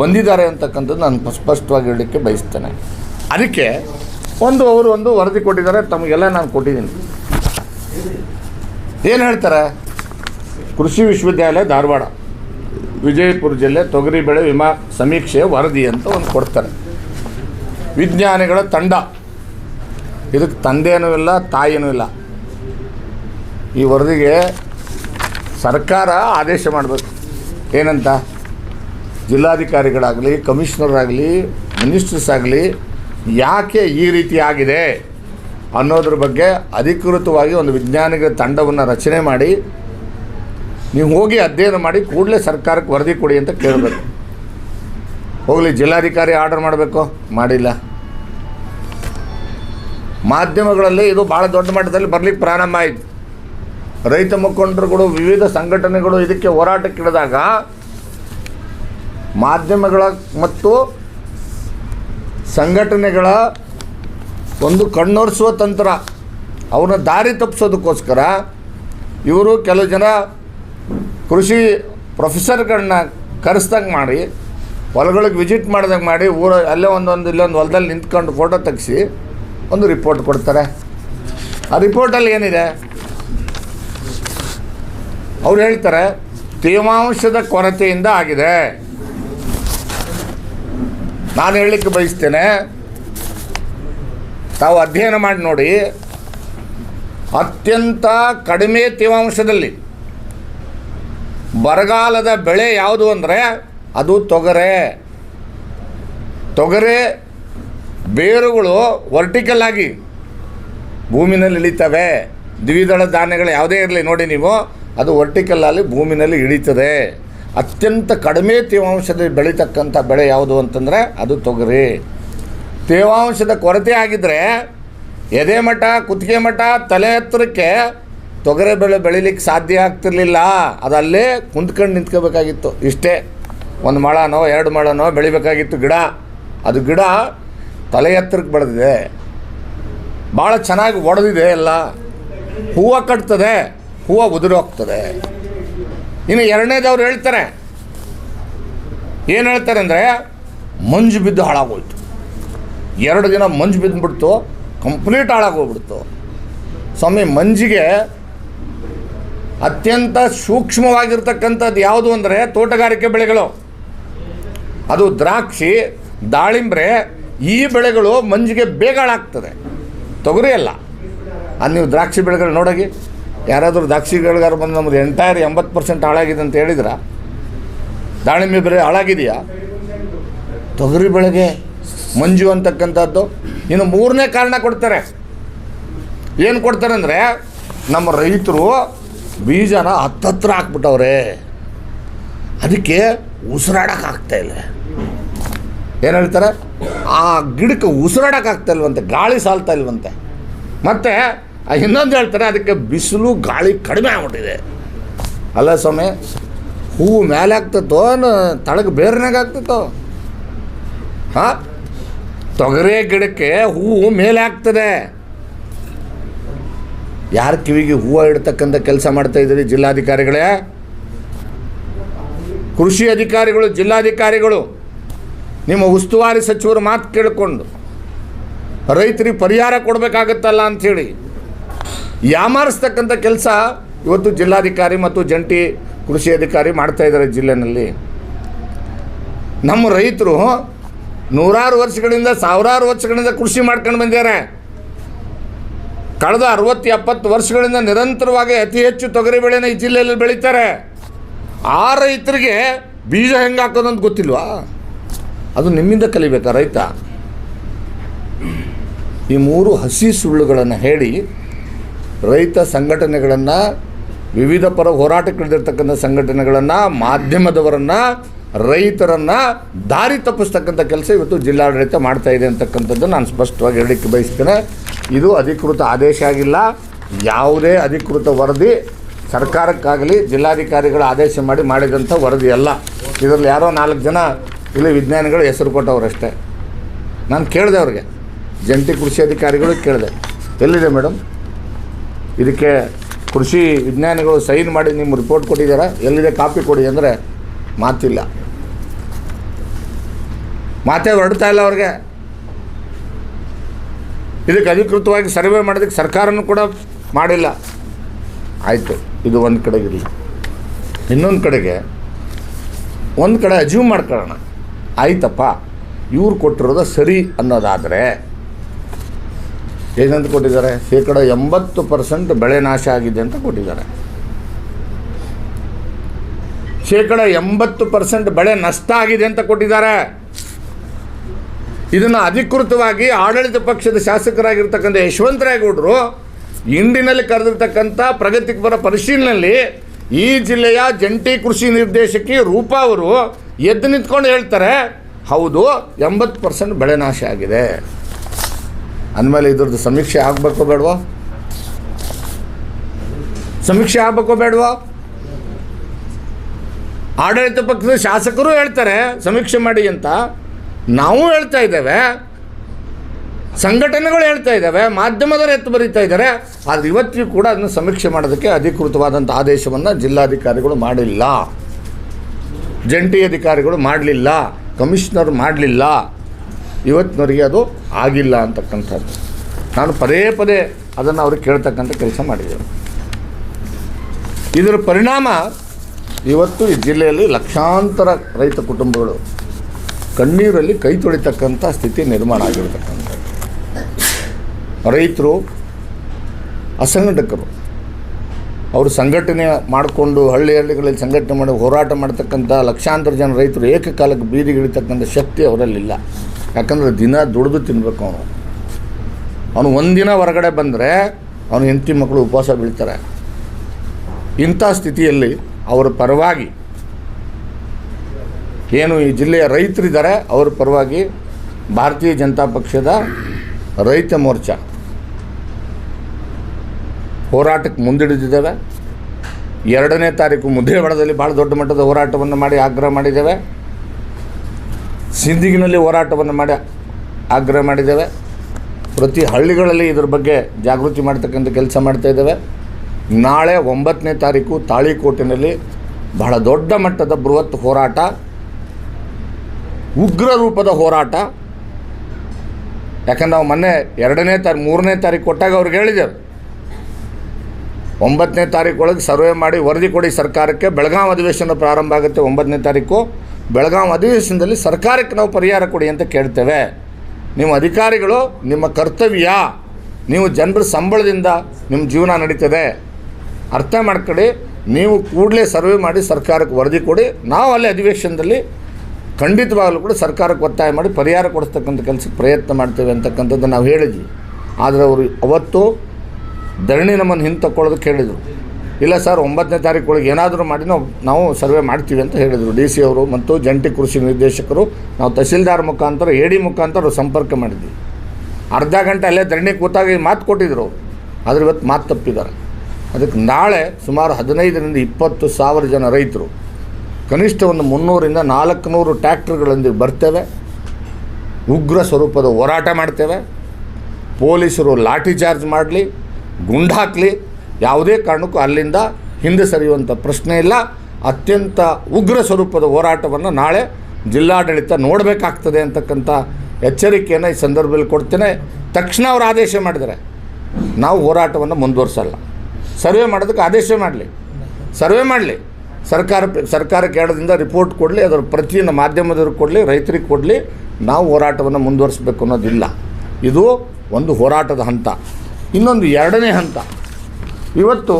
ಬಂದಿದ್ದಾರೆ ಅಂತಕ್ಕಂಥದ್ದು ನಾನು ಸ್ಪಷ್ಟವಾಗಿ ಹೇಳಲಿಕ್ಕೆ ಬಯಸ್ತೇನೆ. ಅದಕ್ಕೆ ಒಂದು ಅವರು ಒಂದು ವರದಿ ಕೊಟ್ಟಿದ್ದಾರೆ, ತಮಗೆಲ್ಲ ನಾನು ಕೊಟ್ಟಿದ್ದೀನಿ. ಏನು ಹೇಳ್ತಾರೆ? ಕೃಷಿ ವಿಶ್ವವಿದ್ಯಾಲಯ ಧಾರವಾಡ, ವಿಜಯಪುರ ಜಿಲ್ಲೆ ತೊಗರಿಬೇಳೆ ವಿಮಾ ಸಮೀಕ್ಷೆ ವರದಿ ಅಂತ ಒಂದು ಕೊಡ್ತಾರೆ. ವಿಜ್ಞಾನಿಗಳ ತಂಡ. ಇದಕ್ಕೆ ತಂದೆಯೂ ಇಲ್ಲ, ತಾಯಿನೂ ಇಲ್ಲ. ಈ ವರದಿಗೆ ಸರ್ಕಾರ ಆದೇಶ ಮಾಡಬೇಕು. ಏನಂತ? ಜಿಲ್ಲಾಧಿಕಾರಿಗಳಾಗಲಿ ಕಮಿಷನರ್ ಆಗಲಿ ಮಿನಿಸ್ಟರ್ಸ್ ಆಗಲಿ ಯಾಕೆ ಈ ರೀತಿ ಆಗಿದೆ ಅನ್ನೋದ್ರ ಬಗ್ಗೆ ಅಧಿಕೃತವಾಗಿ ಒಂದು ವಿಜ್ಞಾನಿಗಳ ತಂಡವನ್ನು ರಚನೆ ಮಾಡಿ, ನೀವು ಹೋಗಿ ಅಧ್ಯಯನ ಮಾಡಿ, ಕೂಡಲೇ ಸರ್ಕಾರಕ್ಕೆ ವರದಿ ಕೊಡಿ ಅಂತ ಕೇಳಬೇಕು. ಹೋಗಲಿ, ಜಿಲ್ಲಾಧಿಕಾರಿ ಆರ್ಡರ್ ಮಾಡಬೇಕು. ಮಾಡಿಲ್ಲ. ಮಾಧ್ಯಮಗಳಲ್ಲಿ ಇದು ಭಾಳ ದೊಡ್ಡ ಮಟ್ಟದಲ್ಲಿ ಬರಲಿಕ್ಕೆ ಪ್ರಾರಂಭ ಆಯಿತು. ರೈತ ಮುಖಂಡರುಗಳು, ವಿವಿಧ ಸಂಘಟನೆಗಳು ಇದಕ್ಕೆ ಹೋರಾಟಕ್ಕಿಳಿದಾಗ ಮಾಧ್ಯಮಗಳ ಮತ್ತು ಸಂಘಟನೆಗಳ ಒಂದು ಕಣ್ಣೊರೆಸುವ ತಂತ್ರ. ಅವ್ರನ್ನ ದಾರಿ ತಪ್ಪಿಸೋದಕ್ಕೋಸ್ಕರ ಇವರು ಕೆಲವು ಜನ ಕೃಷಿ ಪ್ರೊಫೆಸರ್ಗಳನ್ನ ಕರೆಸ್ದಂಗೆ ಮಾಡಿ ಹೊಲಗಳಿಗೆ ವಿಸಿಟ್ ಮಾಡ್ದಂಗೆ ಮಾಡಿ ಊರ ಅಲ್ಲೇ ಒಂದೊಂದು ಇಲ್ಲೊಂದು ಹೊಲದಲ್ಲಿ ನಿಂತ್ಕೊಂಡು ಫೋಟೋ ತೆಗೆಸಿ ಒಂದು ರಿಪೋರ್ಟ್ ಕೊಡ್ತಾರೆ. ಆ ರಿಪೋರ್ಟಲ್ಲಿ ಏನಿದೆ? ಅವ್ರು ಹೇಳ್ತಾರೆ, ತೇವಾಂಶದ ಕೊರತೆಯಿಂದ ಆಗಿದೆ. ನಾನು ಹೇಳಲಿಕ್ಕೆ ಬಯಸ್ತೇನೆ, ತಾವು ಅಧ್ಯಯನ ಮಾಡಿ ನೋಡಿ, ಅತ್ಯಂತ ಕಡಿಮೆ ತೇವಾಂಶದಲ್ಲಿ ಬರಗಾಲದ ಬೆಳೆ ಯಾವುದು ಅಂದರೆ ಅದು ತೊಗರೆ. ತೊಗರೆ ಬೇರುಗಳು ವರ್ಟಿಕಲ್ ಆಗಿ ಭೂಮಿನಲ್ಲಿ ಇಳಿತವೆ. ದ್ವಿದಳ ಧಾನ್ಯಗಳು ಯಾವುದೇ ಇರಲಿ, ನೋಡಿ ನೀವು, ಅದು ವರ್ಟಿಕಲ್ಲಾಗಿ ಭೂಮಿನಲ್ಲಿ ಇಳಿತದೆ. ಅತ್ಯಂತ ಕಡಿಮೆ ತೇವಾಂಶದಲ್ಲಿ ಬೆಳೀತಕ್ಕಂಥ ಬೆಳೆ ಯಾವುದು ಅಂತಂದರೆ, ಅದು ತೊಗರಿ. ತೇವಾಂಶದ ಕೊರತೆ ಆಗಿದ್ದರೆ ಎದೆ ಮಠ, ಕುತ್ತಿಗೆ ಮಠ, ತಲೆ ಹತ್ತಿರಕ್ಕೆ ತೊಗರೆ ಬೆಳೆ ಬೆಳಿಲಿಕ್ಕೆ ಸಾಧ್ಯ ಆಗ್ತಿರಲಿಲ್ಲ. ಅದಲ್ಲೇ ಕುಂತ್ಕೊಂಡು ನಿಂತ್ಕೋಬೇಕಾಗಿತ್ತು, ಇಷ್ಟೇ. ಒಂದು ಮಳನೋ, ಎರಡು ಮಳನೋ ಬೆಳಿಬೇಕಾಗಿತ್ತು ಗಿಡ. ಅದು ಗಿಡ ತಲೆ ಎತ್ತರಕ್ಕೆ ಬೆಳೆದಿದೆ ಭಾಳ ಚೆನ್ನಾಗಿ ಒಡೆದಿದೆ ಎಲ್ಲ. ಹೂವು ಕಟ್ತದೆ, ಹೂವು ಉದುರಿ ಹೋಗ್ತದೆ. ಇನ್ನು ಎರಡನೇದವ್ರು ಹೇಳ್ತಾರೆ, ಏನು ಹೇಳ್ತಾರೆ ಅಂದರೆ, ಮಂಜು ಬಿದ್ದು ಹಾಳಾಗೋಯ್ತು. ಎರಡು ದಿನ ಮಂಜು ಬಿದ್ದುಬಿಡ್ತು ಕಂಪ್ಲೀಟ್ ಹಾಳಾಗೋಗ್ಬಿಡ್ತು. ಸ್ವಾಮಿ, ಮಂಜಿಗೆ ಅತ್ಯಂತ ಸೂಕ್ಷ್ಮವಾಗಿರ್ತಕ್ಕಂಥದ್ದು ಯಾವುದು ಅಂದರೆ ತೋಟಗಾರಿಕೆ ಬೆಳೆಗಳು. ಅದು ದ್ರಾಕ್ಷಿ, ದಾಳಿಂಬ್ರೆ, ಈ ಬೆಳೆಗಳು ಮಂಜಿಗೆ ಬೇಗ ಹಾಳಾಗ್ತದೆ ತೊಗರಿ ಅಲ್ಲ. ಅದು ನೀವು ದ್ರಾಕ್ಷಿ ಬೆಳೆಗಳು ನೋಡೋಗಿ ಯಾರಾದರೂ ದ್ರಾಕ್ಷಿ ಬೆಳೆಗಾರ ಬಂದು ನಮ್ಮದು ಎಂಟೈರ್ ಎಂಬತ್ತು ಪರ್ಸೆಂಟ್ ಹಾಳಾಗಿದೆ ಅಂತ ಹೇಳಿದ್ರ? ದಾಳಿಂಬೆ ಬೆಳೆ ಹಾಳಾಗಿದೆಯಾ? ತೊಗರಿ ಬೆಳೆಗೆ ಮಂಜು ಅಂತಕ್ಕಂಥದ್ದು ಇನ್ನು ಮೂರನೇ ಕಾರಣ ಕೊಡ್ತಾರೆ. ಏನು ಕೊಡ್ತಾರೆ ಅಂದರೆ ನಮ್ಮ ರೈತರು ಬೀಜನ ಹತ್ತತ್ರ ಹಾಕ್ಬಿಟ್ಟವ್ರೆ. ಅದಕ್ಕೆ ಉಸಿರಾಡೋಕ್ಕಾಗ್ತಾಯಿಲ್ಲ ಏನು ಹೇಳ್ತಾರೆ? ಆ ಗಿಡಕ್ಕೆ ಉಸಿರಾಡೋಕ್ಕಾಗ್ತಾಯಿಲ್ವಂತೆ ಗಾಳಿ ಸಾಲ್ತಾ ಇಲ್ವಂತೆ. ಮತ್ತು ಇನ್ನೊಂದು ಹೇಳ್ತಾರೆ, ಅದಕ್ಕೆ ಬಿಸಿಲು, ಗಾಳಿ ಕಡಿಮೆ ಆಗ್ಬಿಟ್ಟಿದೆ. ಅಲ್ಲ ಸ್ವಾಮಿ ಹೂವು ಮೇಲೆ ಆಗ್ತತೋ ತಳಗೆ ಬೇರ್ನಾಗ ಆಗ್ತತೋ ಹಾಂ? ತೊಗರೆ ಗಿಡಕ್ಕೆ ಹೂವು ಮೇಲೆ ಆಗ್ತದೆ. ಯಾರ ಕಿವಿಗೆ ಹೂವು ಇಡ್ತಕ್ಕಂಥ ಕೆಲಸ ಮಾಡ್ತಾ ಇದ್ದೀರಿ ಜಿಲ್ಲಾಧಿಕಾರಿಗಳೇ? ಕೃಷಿ ಅಧಿಕಾರಿಗಳು, ಜಿಲ್ಲಾಧಿಕಾರಿಗಳು. ನಿಮ್ಮ ಉಸ್ತುವಾರಿ ಸಚಿವರು ಮಾತು ಕೇಳಿಕೊಂಡು ರೈತರಿಗೆ ಪರಿಹಾರ ಕೊಡಬೇಕಾಗತ್ತಲ್ಲ ಅಂಥೇಳಿ ಯಾಮಾರಿಸ್ತಕ್ಕಂಥ ಕೆಲಸ ಇವತ್ತು ಜಿಲ್ಲಾಧಿಕಾರಿ ಮತ್ತು ಜಂಟಿ ಕೃಷಿ ಅಧಿಕಾರಿ ಮಾಡ್ತಾ ಇದ್ದಾರೆ ಜಿಲ್ಲೆನಲ್ಲಿ. ನಮ್ಮ ರೈತರು ನೂರಾರು ವರ್ಷಗಳಿಂದ, ಸಾವಿರಾರು ವರ್ಷಗಳಿಂದ ಕೃಷಿ ಮಾಡ್ಕೊಂಡು ಬಂದಿದ್ದಾರೆ. ಕಳೆದ ಅರವತ್ತು, ಎಪ್ಪತ್ತು ವರ್ಷಗಳಿಂದ ನಿರಂತರವಾಗಿ ಅತಿ ಹೆಚ್ಚು ತೊಗರಿ ಬೆಳೆನ ಈ ಜಿಲ್ಲೆಯಲ್ಲಿ ಬೆಳೀತಾರೆ. ಆ ರೈತರಿಗೆ ಬೀಜ ಹೆಂಗೆ ಹಾಕೋದಂತ ಗೊತ್ತಿಲ್ವಾ? ಅದು ನಿಮ್ಮಿಂದ ಕಲಿಬೇಕಾ, ರೈತ? ಈ ಮೂರು ಹಸಿ ಸುಳ್ಳುಗಳನ್ನು ಹೇಳಿ ರೈತ ಸಂಘಟನೆಗಳನ್ನು, ವಿವಿಧ ಪರ ಹೋರಾಟಕ್ಕಿಳಿದಿರ್ತಕ್ಕಂಥ ಸಂಘಟನೆಗಳನ್ನು, ಮಾಧ್ಯಮದವರನ್ನು, ರೈತರನ್ನು ದಾರಿ ತಪ್ಪಿಸ್ತಕ್ಕಂಥ ಕೆಲಸ ಇವತ್ತು ಜಿಲ್ಲಾಡಳಿತ ಮಾಡ್ತಾ ಇದೆ ಅಂತಕ್ಕಂಥದ್ದು ನಾನು ಸ್ಪಷ್ಟವಾಗಿ ಹೇಳಲಿಕ್ಕೆ ಬಯಸ್ತೇನೆ. ಇದು ಅಧಿಕೃತ ಆದೇಶ ಆಗಿಲ್ಲ. ಯಾವುದೇ ಅಧಿಕೃತ ವರದಿ ಸರ್ಕಾರಕ್ಕಾಗಲಿ, ಜಿಲ್ಲಾಧಿಕಾರಿಗಳು ಆದೇಶ ಮಾಡಿ ಮಾಡಿದಂಥ ವರದಿ ಅಲ್ಲ. ಇದರಲ್ಲಿ ಯಾರೋ ನಾಲ್ಕು ಜನ ಇಲ್ಲಿ ವಿಜ್ಞಾನಿಗಳು ಹೆಸರು ಕೊಟ್ಟವರಷ್ಟೇ. ನಾನು ಕೇಳಿದೆ ಅವ್ರಿಗೆ. ಜಂಟಿ ಕೃಷಿ ಅಧಿಕಾರಿಗಳು ಕೇಳಿದೆ. ಎಲ್ಲಿದೆ ಮೇಡಮ್ ಇದಕ್ಕೆ ಕೃಷಿ ವಿಜ್ಞಾನಿಗಳು ಸೈನ್ ಮಾಡಿ ನಿಮ್ಮ ರಿಪೋರ್ಟ್ ಕೊಟ್ಟಿದ್ದೀರಾ? ಎಲ್ಲಿದೆ ಕಾಪಿ ಕೊಡಿ ಅಂದರೆ ಮಾತಿಲ್ಲ. ಮಾತೇ ಹೊರಡ್ತಾ ಇಲ್ಲ ಅವ್ರಿಗೆ. ಇದಕ್ಕೆ ಅಧಿಕೃತವಾಗಿ ಸರ್ವೆ ಮಾಡೋದಕ್ಕೆ ಸರ್ಕಾರನೂ ಕೂಡ ಮಾಡಿಲ್ಲ. ಆಯಿತು, ಇದು ಒಂದು ಕಡೆಗಿರಲಿ ಇನ್ನೊಂದು ಕಡೆಗೆ ಒಂದು ಕಡೆ ಅಜೀವ್ ಮಾಡ್ಕೊಳ್ಳೋಣ. ಆಯ್ತಪ್ಪ, ಇವ್ರು ಕೊಟ್ಟಿರೋದು ಸರಿ ಅನ್ನೋದಾದರೆ ಏನಂತ ಕೊಟ್ಟಿದ್ದಾರೆ? ಶೇಕಡ ಎಂಬತ್ತು ಪರ್ಸೆಂಟ್ ಬೆಳೆ ನಾಶ ಆಗಿದೆ ಅಂತ ಕೊಟ್ಟಿದ್ದಾರೆ. ಶೇಕಡ ಎಂಬತ್ತು ಪರ್ಸೆಂಟ್ ಬೆಳೆ ನಷ್ಟ ಆಗಿದೆ ಅಂತ ಕೊಟ್ಟಿದ್ದಾರೆ. ಇದನ್ನು ಅಧಿಕೃತವಾಗಿ ಆಡಳಿತ ಪಕ್ಷದ ಶಾಸಕರಾಗಿರ್ತಕ್ಕಂಥ ಯಶವಂತರಾಯಗೌಡರು ಇಂಡಿನಲ್ಲಿ ಕರೆದಿರ್ತಕ್ಕಂಥ ಪ್ರಗತಿಪರ ಪರಿಶೀಲನೆಯಲ್ಲಿ ಈ ಜಿಲ್ಲೆಯ ಜಂಟಿ ಕೃಷಿ ನಿರ್ದೇಶಕಿ ರೂಪಾ ಅವರು ಎದ್ದು ನಿಂತ್ಕೊಂಡು ಹೇಳ್ತಾರೆ, ಹೌದು, ಎಂಬತ್ತು ಪರ್ಸೆಂಟ್ ಬೆಳೆ ನಾಶ ಆಗಿದೆ. ಅಂದಮೇಲೆ ಇದ್ರದ್ದು ಸಮೀಕ್ಷೆ ಆಗಬೇಕೋ ಬೇಡವೋ? ಸಮೀಕ್ಷೆ ಆಗಬೇಕೋ ಬೇಡವೋ? ಆಡಳಿತ ಪಕ್ಷದ ಶಾಸಕರು ಹೇಳ್ತಾರೆ, ಸಮೀಕ್ಷೆ ಮಾಡಿ ಅಂತ. ನಾವು ಹೇಳ್ತಾ ಇದ್ದೇವೆ, ಸಂಘಟನೆಗಳು ಹೇಳ್ತಾ ಇದ್ದಾವೆ, ಮಾಧ್ಯಮದವರು ಎತ್ತು ಬರೀತಾ ಇದ್ದಾರೆ, ಆದರೆ ಇವತ್ತಿಗೂ ಕೂಡ ಅದನ್ನು ಸಮೀಕ್ಷೆ ಮಾಡೋದಕ್ಕೆ ಅಧಿಕೃತವಾದಂಥ ಆದೇಶವನ್ನು ಜಿಲ್ಲಾಧಿಕಾರಿಗಳು ಮಾಡಿಲ್ಲ. ಜಂಟಿ ಅಧಿಕಾರಿಗಳು ಮಾಡಲಿಲ್ಲ, ಕಮಿಷನರ್ ಮಾಡಲಿಲ್ಲ, ಇವತ್ತಿನವರಿಗೆ ಅದು ಆಗಿಲ್ಲ ಅಂತಕ್ಕಂಥದ್ದು. ನಾನು ಪದೇ ಪದೇ ಅದನ್ನು ಅವ್ರಿಗೆ ಕೇಳ್ತಕ್ಕಂಥ ಕೆಲಸ ಮಾಡಿದ್ದೇವೆ ಇದರ ಪರಿಣಾಮ ಇವತ್ತು ಈ ಜಿಲ್ಲೆಯಲ್ಲಿ ಲಕ್ಷಾಂತರ ರೈತ ಕುಟುಂಬಗಳು ಕಣ್ಣೀರಲ್ಲಿ ಕೈ ತೊಳಿತಕ್ಕಂಥ ಸ್ಥಿತಿ ನಿರ್ಮಾಣ ಆಗಿರತಕ್ಕಂಥದ್ದು. ರೈತರು ಅಸಂಘಟಕರು ಅವರು ಸಂಘಟನೆ ಮಾಡಿಕೊಂಡು ಹಳ್ಳಿ ಹಳ್ಳಿಗಳಲ್ಲಿ ಸಂಘಟನೆ ಮಾಡಿ ಹೋರಾಟ ಮಾಡ್ತಕ್ಕಂಥ ಲಕ್ಷಾಂತರ ಜನ ರೈತರು ಏಕಕಾಲಕ್ಕೆ ಬೀದಿಗಿಳಿತಕ್ಕಂಥ ಶಕ್ತಿ ಅವರಲ್ಲಿಲ್ಲ. ಯಾಕಂದರೆ ದಿನ ದುಡಿದು ತಿನ್ನಬೇಕು ಅವನು. ಅವನು ಒಂದಿನ ಹೊರಗಡೆ ಬಂದರೆ ಅವನು ಹೆಂಡತಿ ಮಕ್ಕಳು ಉಪವಾಸ ಬೀಳ್ತಾರೆ. ಇಂಥ ಸ್ಥಿತಿಯಲ್ಲಿ ಅವರ ಪರವಾಗಿ ಏನು ಈ ಜಿಲ್ಲೆಯ ರೈತರಿದ್ದಾರೆ, ಅವರ ಪರವಾಗಿ ಭಾರತೀಯ ಜನತಾ ಪಕ್ಷದ ರೈತ ಮೋರ್ಚಾ. ಹೋರಾಟಕ್ಕೆ ಮುಂದಿಡಿದಿದ್ದೇವೆ. ಎರಡನೇ ತಾರೀಕು ಮುದ್ದೇವಾಡದಲ್ಲಿ ಭಾಳ ದೊಡ್ಡ ಮಟ್ಟದ ಹೋರಾಟವನ್ನು ಮಾಡಿ ಆಗ್ರಹ ಮಾಡಿದ್ದೇವೆ. ಸಿಂದಿಗಿನಲ್ಲಿ ಹೋರಾಟವನ್ನು ಮಾಡಿ ಆಗ್ರಹ ಮಾಡಿದ್ದೇವೆ. ಪ್ರತಿ ಹಳ್ಳಿಗಳಲ್ಲಿ ಇದ್ರ ಬಗ್ಗೆ ಜಾಗೃತಿ ಮಾಡ್ತಕ್ಕಂಥ ಕೆಲಸ ಮಾಡ್ತಾ ಇದ್ದೇವೆ. ನಾಳೆ ಒಂಬತ್ತನೇ ತಾರೀಕು ತಾಳಿಕೋಟಿನಲ್ಲಿ ಬಹಳ ದೊಡ್ಡ ಮಟ್ಟದ ಬೃಹತ್ ಹೋರಾಟ, ಉಗ್ರ ರೂಪದ ಹೋರಾಟ. ಯಾಕಂದ್ರೆ ನಾವು ಮೊನ್ನೆ ಎರಡನೇ ತಾರೀಕು, ಮೂರನೇ ತಾರೀಕು ಕೊಟ್ಟಾಗ ಅವ್ರಿಗೆ ಹೇಳಿದ್ದೇವೆ. ಒಂಬತ್ತನೇ ತಾರೀಕೊಳಗೆ ಸರ್ವೆ ಮಾಡಿ ವರದಿ ಕೊಡಿ ಸರ್ಕಾರಕ್ಕೆ. ಬೆಳಗಾಂ ಅಧಿವೇಶನ ಪ್ರಾರಂಭ ಆಗುತ್ತೆ ಒಂಬತ್ತನೇ ತಾರೀಕು. ಬೆಳಗಾಂ ಅಧಿವೇಶನದಲ್ಲಿ ಸರ್ಕಾರಕ್ಕೆ ನಾವು ಪರಿಹಾರ ಕೊಡಿ ಅಂತ ಕೇಳ್ತೇವೆ. ನೀವು ಅಧಿಕಾರಿಗಳು, ನಿಮ್ಮ ಕರ್ತವ್ಯ, ನೀವು ಜನರ ಸಂಬಳದಿಂದ ನಿಮ್ಮ ಜೀವನ ನಡೀತದೆ. ಅರ್ಥ ಮಾಡ್ಕೊಳ್ಳಿ, ನೀವು ಕೂಡಲೇ ಸರ್ವೆ ಮಾಡಿ ಸರ್ಕಾರಕ್ಕೆ ವರದಿ ಕೊಡಿ. ನಾವು ಅಲ್ಲಿ ಅಧಿವೇಶನದಲ್ಲಿ ಖಂಡಿತವಾಗಲೂ ಕೂಡ ಸರ್ಕಾರಕ್ಕೆ ಒತ್ತಾಯ ಮಾಡಿ ಪರಿಹಾರ ಕೊಡಿಸ್ತಕ್ಕಂಥ ಕೆಲಸಕ್ಕೆ ಪ್ರಯತ್ನ ಮಾಡ್ತೇವೆ ಅಂತಕ್ಕಂಥದ್ದು ನಾವು ಹೇಳಿದ್ವಿ. ಆದರೆ ಅವರು ಅವತ್ತು ಧರಣಿ ನಮ್ಮನ್ನು ಹಿಂದೆ ತಗೊಳ್ಳೋದಕ್ಕೆ ಹೇಳಿದರು ಇಲ್ಲ ಸರ್, ಒಂಬತ್ತನೇ ತಾರೀಕು ಏನಾದರೂ ಮಾಡಿ ನಾವು ನಾವು ಸರ್ವೆ ಮಾಡ್ತೀವಿ ಅಂತ ಹೇಳಿದರು. ಡಿ ಸಿ ಅವರು ಮತ್ತು ಜಂಟಿ ಕೃಷಿ ನಿರ್ದೇಶಕರು, ನಾವು ತಹಸೀಲ್ದಾರ್ ಮುಖಾಂತರ, ಎ ಡಿ ಮುಖಾಂತರ ಸಂಪರ್ಕ ಮಾಡಿದ್ವಿ. ಅರ್ಧ ಗಂಟೆ ಅಲ್ಲೇ ಧರಣಿ ಕೂತಾಗ ಮಾತು ಕೊಟ್ಟಿದ್ದರು ಆದರೆ ಇವತ್ತು ಮಾತು ತಪ್ಪಿದ್ದಾರೆ. ಅದಕ್ಕೆ ನಾಳೆ ಸುಮಾರು ಹದಿನೈದರಿಂದ ಇಪ್ಪತ್ತು ಸಾವಿರ ಜನ ರೈತರು, ಕನಿಷ್ಠ ಒಂದು ಮುನ್ನೂರಿಂದ ನಾಲ್ಕುನೂರು ಟ್ಯಾಕ್ಟರ್ಗಳೊಂದಿಗೆ ಬರ್ತೇವೆ. ಉಗ್ರ ಸ್ವರೂಪದ ಹೋರಾಟ ಮಾಡ್ತೇವೆ. ಪೊಲೀಸರು ಲಾಠಿ ಚಾರ್ಜ್ ಮಾಡಲಿ. ಗುಂಡಾಕಲಿ ಯಾವುದೇ ಕಾರಣಕ್ಕೂ ಅಲ್ಲಿಂದ ಹಿಂದೆ ಸರಿಯುವಂಥ ಪ್ರಶ್ನೆ ಇಲ್ಲ. ಅತ್ಯಂತ ಉಗ್ರ ಸ್ವರೂಪದ ಹೋರಾಟವನ್ನು ನಾಳೆ ಜಿಲ್ಲಾಡಳಿತ ನೋಡಬೇಕಾಗ್ತದೆ ಅಂತಕ್ಕಂಥ ಎಚ್ಚರಿಕೆಯನ್ನು ಈ ಸಂದರ್ಭದಲ್ಲಿ ಕೊಡ್ತೇನೆ. ತಕ್ಷಣ ಅವರು ಆದೇಶ ಮಾಡಿದರೆ ನಾವು ಹೋರಾಟವನ್ನು ಮುಂದುವರಿಸಲ್ಲ. ಸರ್ವೆ ಮಾಡೋದಕ್ಕೆ ಆದೇಶ ಮಾಡಲಿ. ಸರ್ವೆ ಮಾಡಲಿ. ಸರ್ಕಾರ ಸರ್ಕಾರಕ್ಕೆ ಎರಡದಿಂದ ರಿಪೋರ್ಟ್ ಕೊಡಲಿ, ಅದರ ಪ್ರತಿಯನ್ನು ಮಾಧ್ಯಮದವ್ರಿಗೆ ಕೊಡಲಿ, ರೈತರಿಗೆ ಕೊಡಲಿ. ನಾವು ಹೋರಾಟವನ್ನು ಮುಂದುವರಿಸಬೇಕು ಅನ್ನೋದಿಲ್ಲ. ಇದು ಒಂದು ಹೋರಾಟದ ಹಂತ. ಇನ್ನೊಂದು ಎರಡನೇ ಹಂತ. ಇವತ್ತು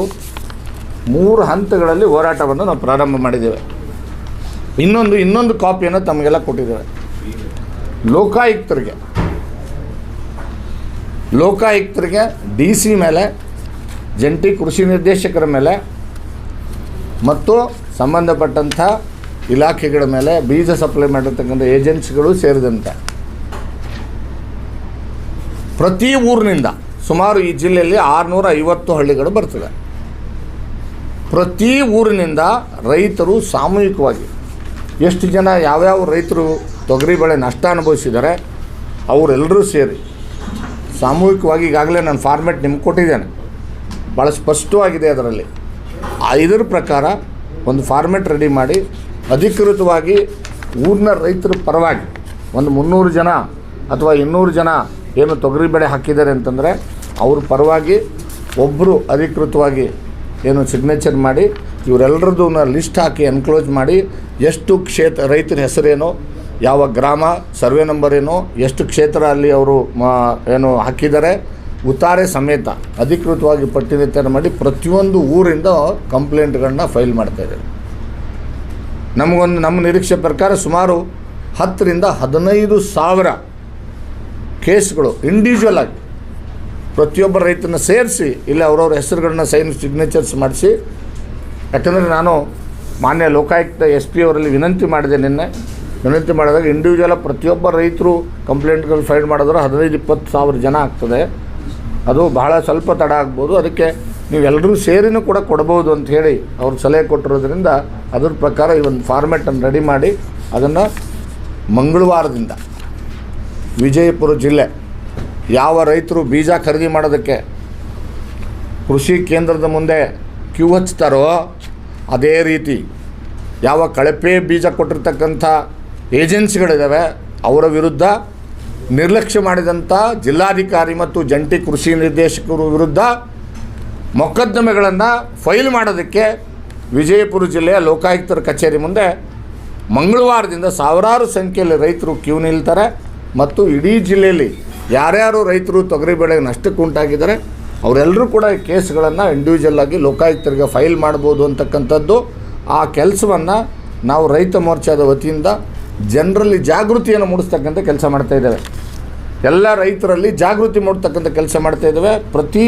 ಮೂರು ಹಂತಗಳಲ್ಲಿ ಹೋರಾಟವನ್ನು ನಾವು ಪ್ರಾರಂಭ ಮಾಡಿದ್ದೇವೆ. ಇನ್ನೊಂದು ಇನ್ನೊಂದು ಕಾಪಿಯನ್ನು ತಮಗೆಲ್ಲ ಕೊಟ್ಟಿದ್ದೇವೆ. ಲೋಕಾಯುಕ್ತರಿಗೆ. ಲೋಕಾಯುಕ್ತರಿಗೆ ಡಿ ಸಿ ಮೇಲೆ, ಜಂಟಿ ಕೃಷಿ ನಿರ್ದೇಶಕರ ಮೇಲೆ, ಮತ್ತು ಸಂಬಂಧಪಟ್ಟಂಥ ಇಲಾಖೆಗಳ ಮೇಲೆ ಬೀಜ ಸಪ್ಲೈ ಮಾಡಿರ್ತಕ್ಕಂಥ ಏಜೆನ್ಸಿಗಳು ಸೇರಿದಂತೆ. ಪ್ರತಿ ಊರಿನಿಂದ ಸುಮಾರು ಈ ಜಿಲ್ಲೆಯಲ್ಲಿ ಆರುನೂರ ಐವತ್ತು ಹಳ್ಳಿಗಳು ಬರ್ತದೆ. ಪ್ರತಿ ಊರಿನಿಂದ ರೈತರು ಸಾಮೂಹಿಕವಾಗಿ ಎಷ್ಟು ಜನ ಯಾವ್ಯಾವ ರೈತರು ತೊಗರಿ ಬೆಳೆ ನಷ್ಟ ಅನುಭವಿಸಿದ್ದಾರೆ, ಅವರೆಲ್ಲರೂ ಸೇರಿ ಸಾಮೂಹಿಕವಾಗಿ ಈಗಾಗಲೇ ನಾನು ಫಾರ್ಮೆಟ್ ನಿಮ್ಗೆ ಕೊಟ್ಟಿದ್ದೇನೆ. ಭಾಳ ಸ್ಪಷ್ಟವಾಗಿದೆ ಅದರಲ್ಲಿ. ಇದರ ಪ್ರಕಾರ ಒಂದು ಫಾರ್ಮೆಟ್ ರೆಡಿ ಮಾಡಿ ಅಧಿಕೃತವಾಗಿ ಊರಿನ ರೈತರ ಪರವಾಗಿ ಒಂದು ಮುನ್ನೂರು ಜನ ಅಥವಾ ಇನ್ನೂರು ಜನ ಏನು ತೊಗರಿ ಬೆಳೆ ಹಾಕಿದ್ದಾರೆ ಅಂತಂದರೆ ಅವ್ರ ಪರವಾಗಿ ಒಬ್ಬರು ಅಧಿಕೃತವಾಗಿ ಏನು ಸಿಗ್ನೇಚರ್ ಮಾಡಿ ಇವರೆಲ್ಲರದ್ದು ಲಿಸ್ಟ್ ಹಾಕಿ ಎನ್ಕ್ಲೋಸ್ ಮಾಡಿ ಎಷ್ಟು ಕ್ಷೇತ್ರ, ರೈತರ ಹೆಸರೇನು, ಯಾವ ಗ್ರಾಮ, ಸರ್ವೆ ನಂಬರ್ ಏನು, ಎಷ್ಟು ಕ್ಷೇತ್ರ ಅಲ್ಲಿ ಅವರು ಏನು ಹಾಕಿದ್ದಾರೆ ಉತ್ತಾರೆ ಸಮೇತ ಅಧಿಕೃತವಾಗಿ ಪಟ್ಟಿನಿರ್ಧಾರ ಮಾಡಿ ಪ್ರತಿಯೊಂದು ಊರಿಂದ ಕಂಪ್ಲೇಂಟ್ಗಳನ್ನ ಫೈಲ್ ಮಾಡ್ತಾಯಿದ್ದಾರೆ ನಮಗೊಂದು, ನಮ್ಮ ನಿರೀಕ್ಷೆ ಪ್ರಕಾರ ಸುಮಾರು ಹತ್ತರಿಂದ ಹದಿನೈದು ಸಾವಿರ ಕೇಸ್ಗಳು ಇಂಡಿವಿಜುವಲ್ ಆಗಿ ಪ್ರತಿಯೊಬ್ಬ ರೈತನ ಸೇರಿಸಿ, ಇಲ್ಲ ಅವ್ರವ್ರ ಹೆಸರುಗಳನ್ನ ಸೈನ್ ಸಿಗ್ನೇಚರ್ಸ್ ಮಾಡಿಸಿ. ಯಾಕಂದರೆ ನಾನು ಮಾನ್ಯ ಲೋಕಾಯುಕ್ತ ಎಸ್ ಪಿ ಅವರಲ್ಲಿ ವಿನಂತಿ ಮಾಡಿದೆ ನಿನ್ನೆ. ವಿನಂತಿ ಮಾಡಿದಾಗ ಇಂಡಿವಿಜುವಲ್ ಪ್ರತಿಯೊಬ್ಬ ರೈತರು ಕಂಪ್ಲೇಂಟ್ಗಳು ಫೈಲ್ ಮಾಡಿದ್ರೆ ಹದಿನೈದು, ಇಪ್ಪತ್ತು ಸಾವಿರ ಜನ ಆಗ್ತದೆ. ಅದು ಬಹಳ ಸ್ವಲ್ಪ ತಡ ಆಗ್ಬೋದು. ಅದಕ್ಕೆ ನೀವೆಲ್ಲರೂ ಸೇರಿನೂ ಕೂಡ ಕೊಡ್ಬೋದು ಅಂತ ಹೇಳಿ ಅವ್ರು ಸಲಹೆ ಕೊಟ್ಟಿರೋದ್ರಿಂದ ಅದ್ರ ಪ್ರಕಾರ ಈ ಒಂದು ಫಾರ್ಮೆಟನ್ನು ರೆಡಿ ಮಾಡಿ, ಅದನ್ನು ಮಂಗಳವಾರದಿಂದ ವಿಜಯಪುರ ಜಿಲ್ಲೆ. ಯಾವ ರೈತರು ಬೀಜ ಖರೀದಿ ಮಾಡೋದಕ್ಕೆ ಕೃಷಿ ಕೇಂದ್ರದ ಮುಂದೆ ಕ್ಯೂ ಹಚ್ತಾರೋ ಅದೇ ರೀತಿ ಯಾವ ಕಳಪೆ ಬೀಜ ಕೊಟ್ಟಿರ್ತಕ್ಕಂಥ ಏಜೆನ್ಸಿಗಳಿದ್ದಾವೆ ಅವರ ವಿರುದ್ಧ ನಿರ್ಲಕ್ಷ್ಯ ಮಾಡಿದಂಥ ಜಿಲ್ಲಾಧಿಕಾರಿ ಮತ್ತು ಜಂಟಿ ಕೃಷಿ ನಿರ್ದೇಶಕರು ವಿರುದ್ಧ ಮೊಕದ್ದಮೆಗಳನ್ನು ಫೈಲ್ ಮಾಡೋದಕ್ಕೆ ವಿಜಯಪುರ ಜಿಲ್ಲೆಯ ಲೋಕಾಯುಕ್ತರ ಕಚೇರಿ ಮುಂದೆ ಮಂಗಳವಾರದಿಂದ ಸಾವಿರಾರು ಸಂಖ್ಯೆಯಲ್ಲಿ ರೈತರು ಕ್ಯೂ ನಿಲ್ತಾರೆ. ಮತ್ತು ಇಡೀ ಜಿಲ್ಲೆಯಲ್ಲಿ ಯಾರ್ಯಾರು ರೈತರು ತೊಗರಿ ಬೆಳೆಗೆ ನಷ್ಟಕ್ಕೆ ಉಂಟಾಗಿದ್ದಾರೆ, ಅವರೆಲ್ಲರೂ ಕೂಡ ಈ ಕೇಸ್ಗಳನ್ನು ಇಂಡಿವಿಜುವಲ್ ಆಗಿ ಲೋಕಾಯುಕ್ತರಿಗೆ ಫೈಲ್ ಮಾಡ್ಬೋದು ಅಂತಕ್ಕಂಥದ್ದು. ಆ ಕೆಲಸವನ್ನು ನಾವು ರೈತ ಮೋರ್ಚಾದ ವತಿಯಿಂದ ಜನರಲ್ಲಿ ಜಾಗೃತಿಯನ್ನು ಮೂಡಿಸ್ತಕ್ಕಂಥ ಕೆಲಸ ಮಾಡ್ತಾ ಇದ್ದೇವೆ. ಎಲ್ಲ ರೈತರಲ್ಲಿ ಜಾಗೃತಿ ಮೂಡ್ತಕ್ಕಂಥ ಕೆಲಸ ಮಾಡ್ತಾ ಇದ್ದೇವೆ. ಪ್ರತಿ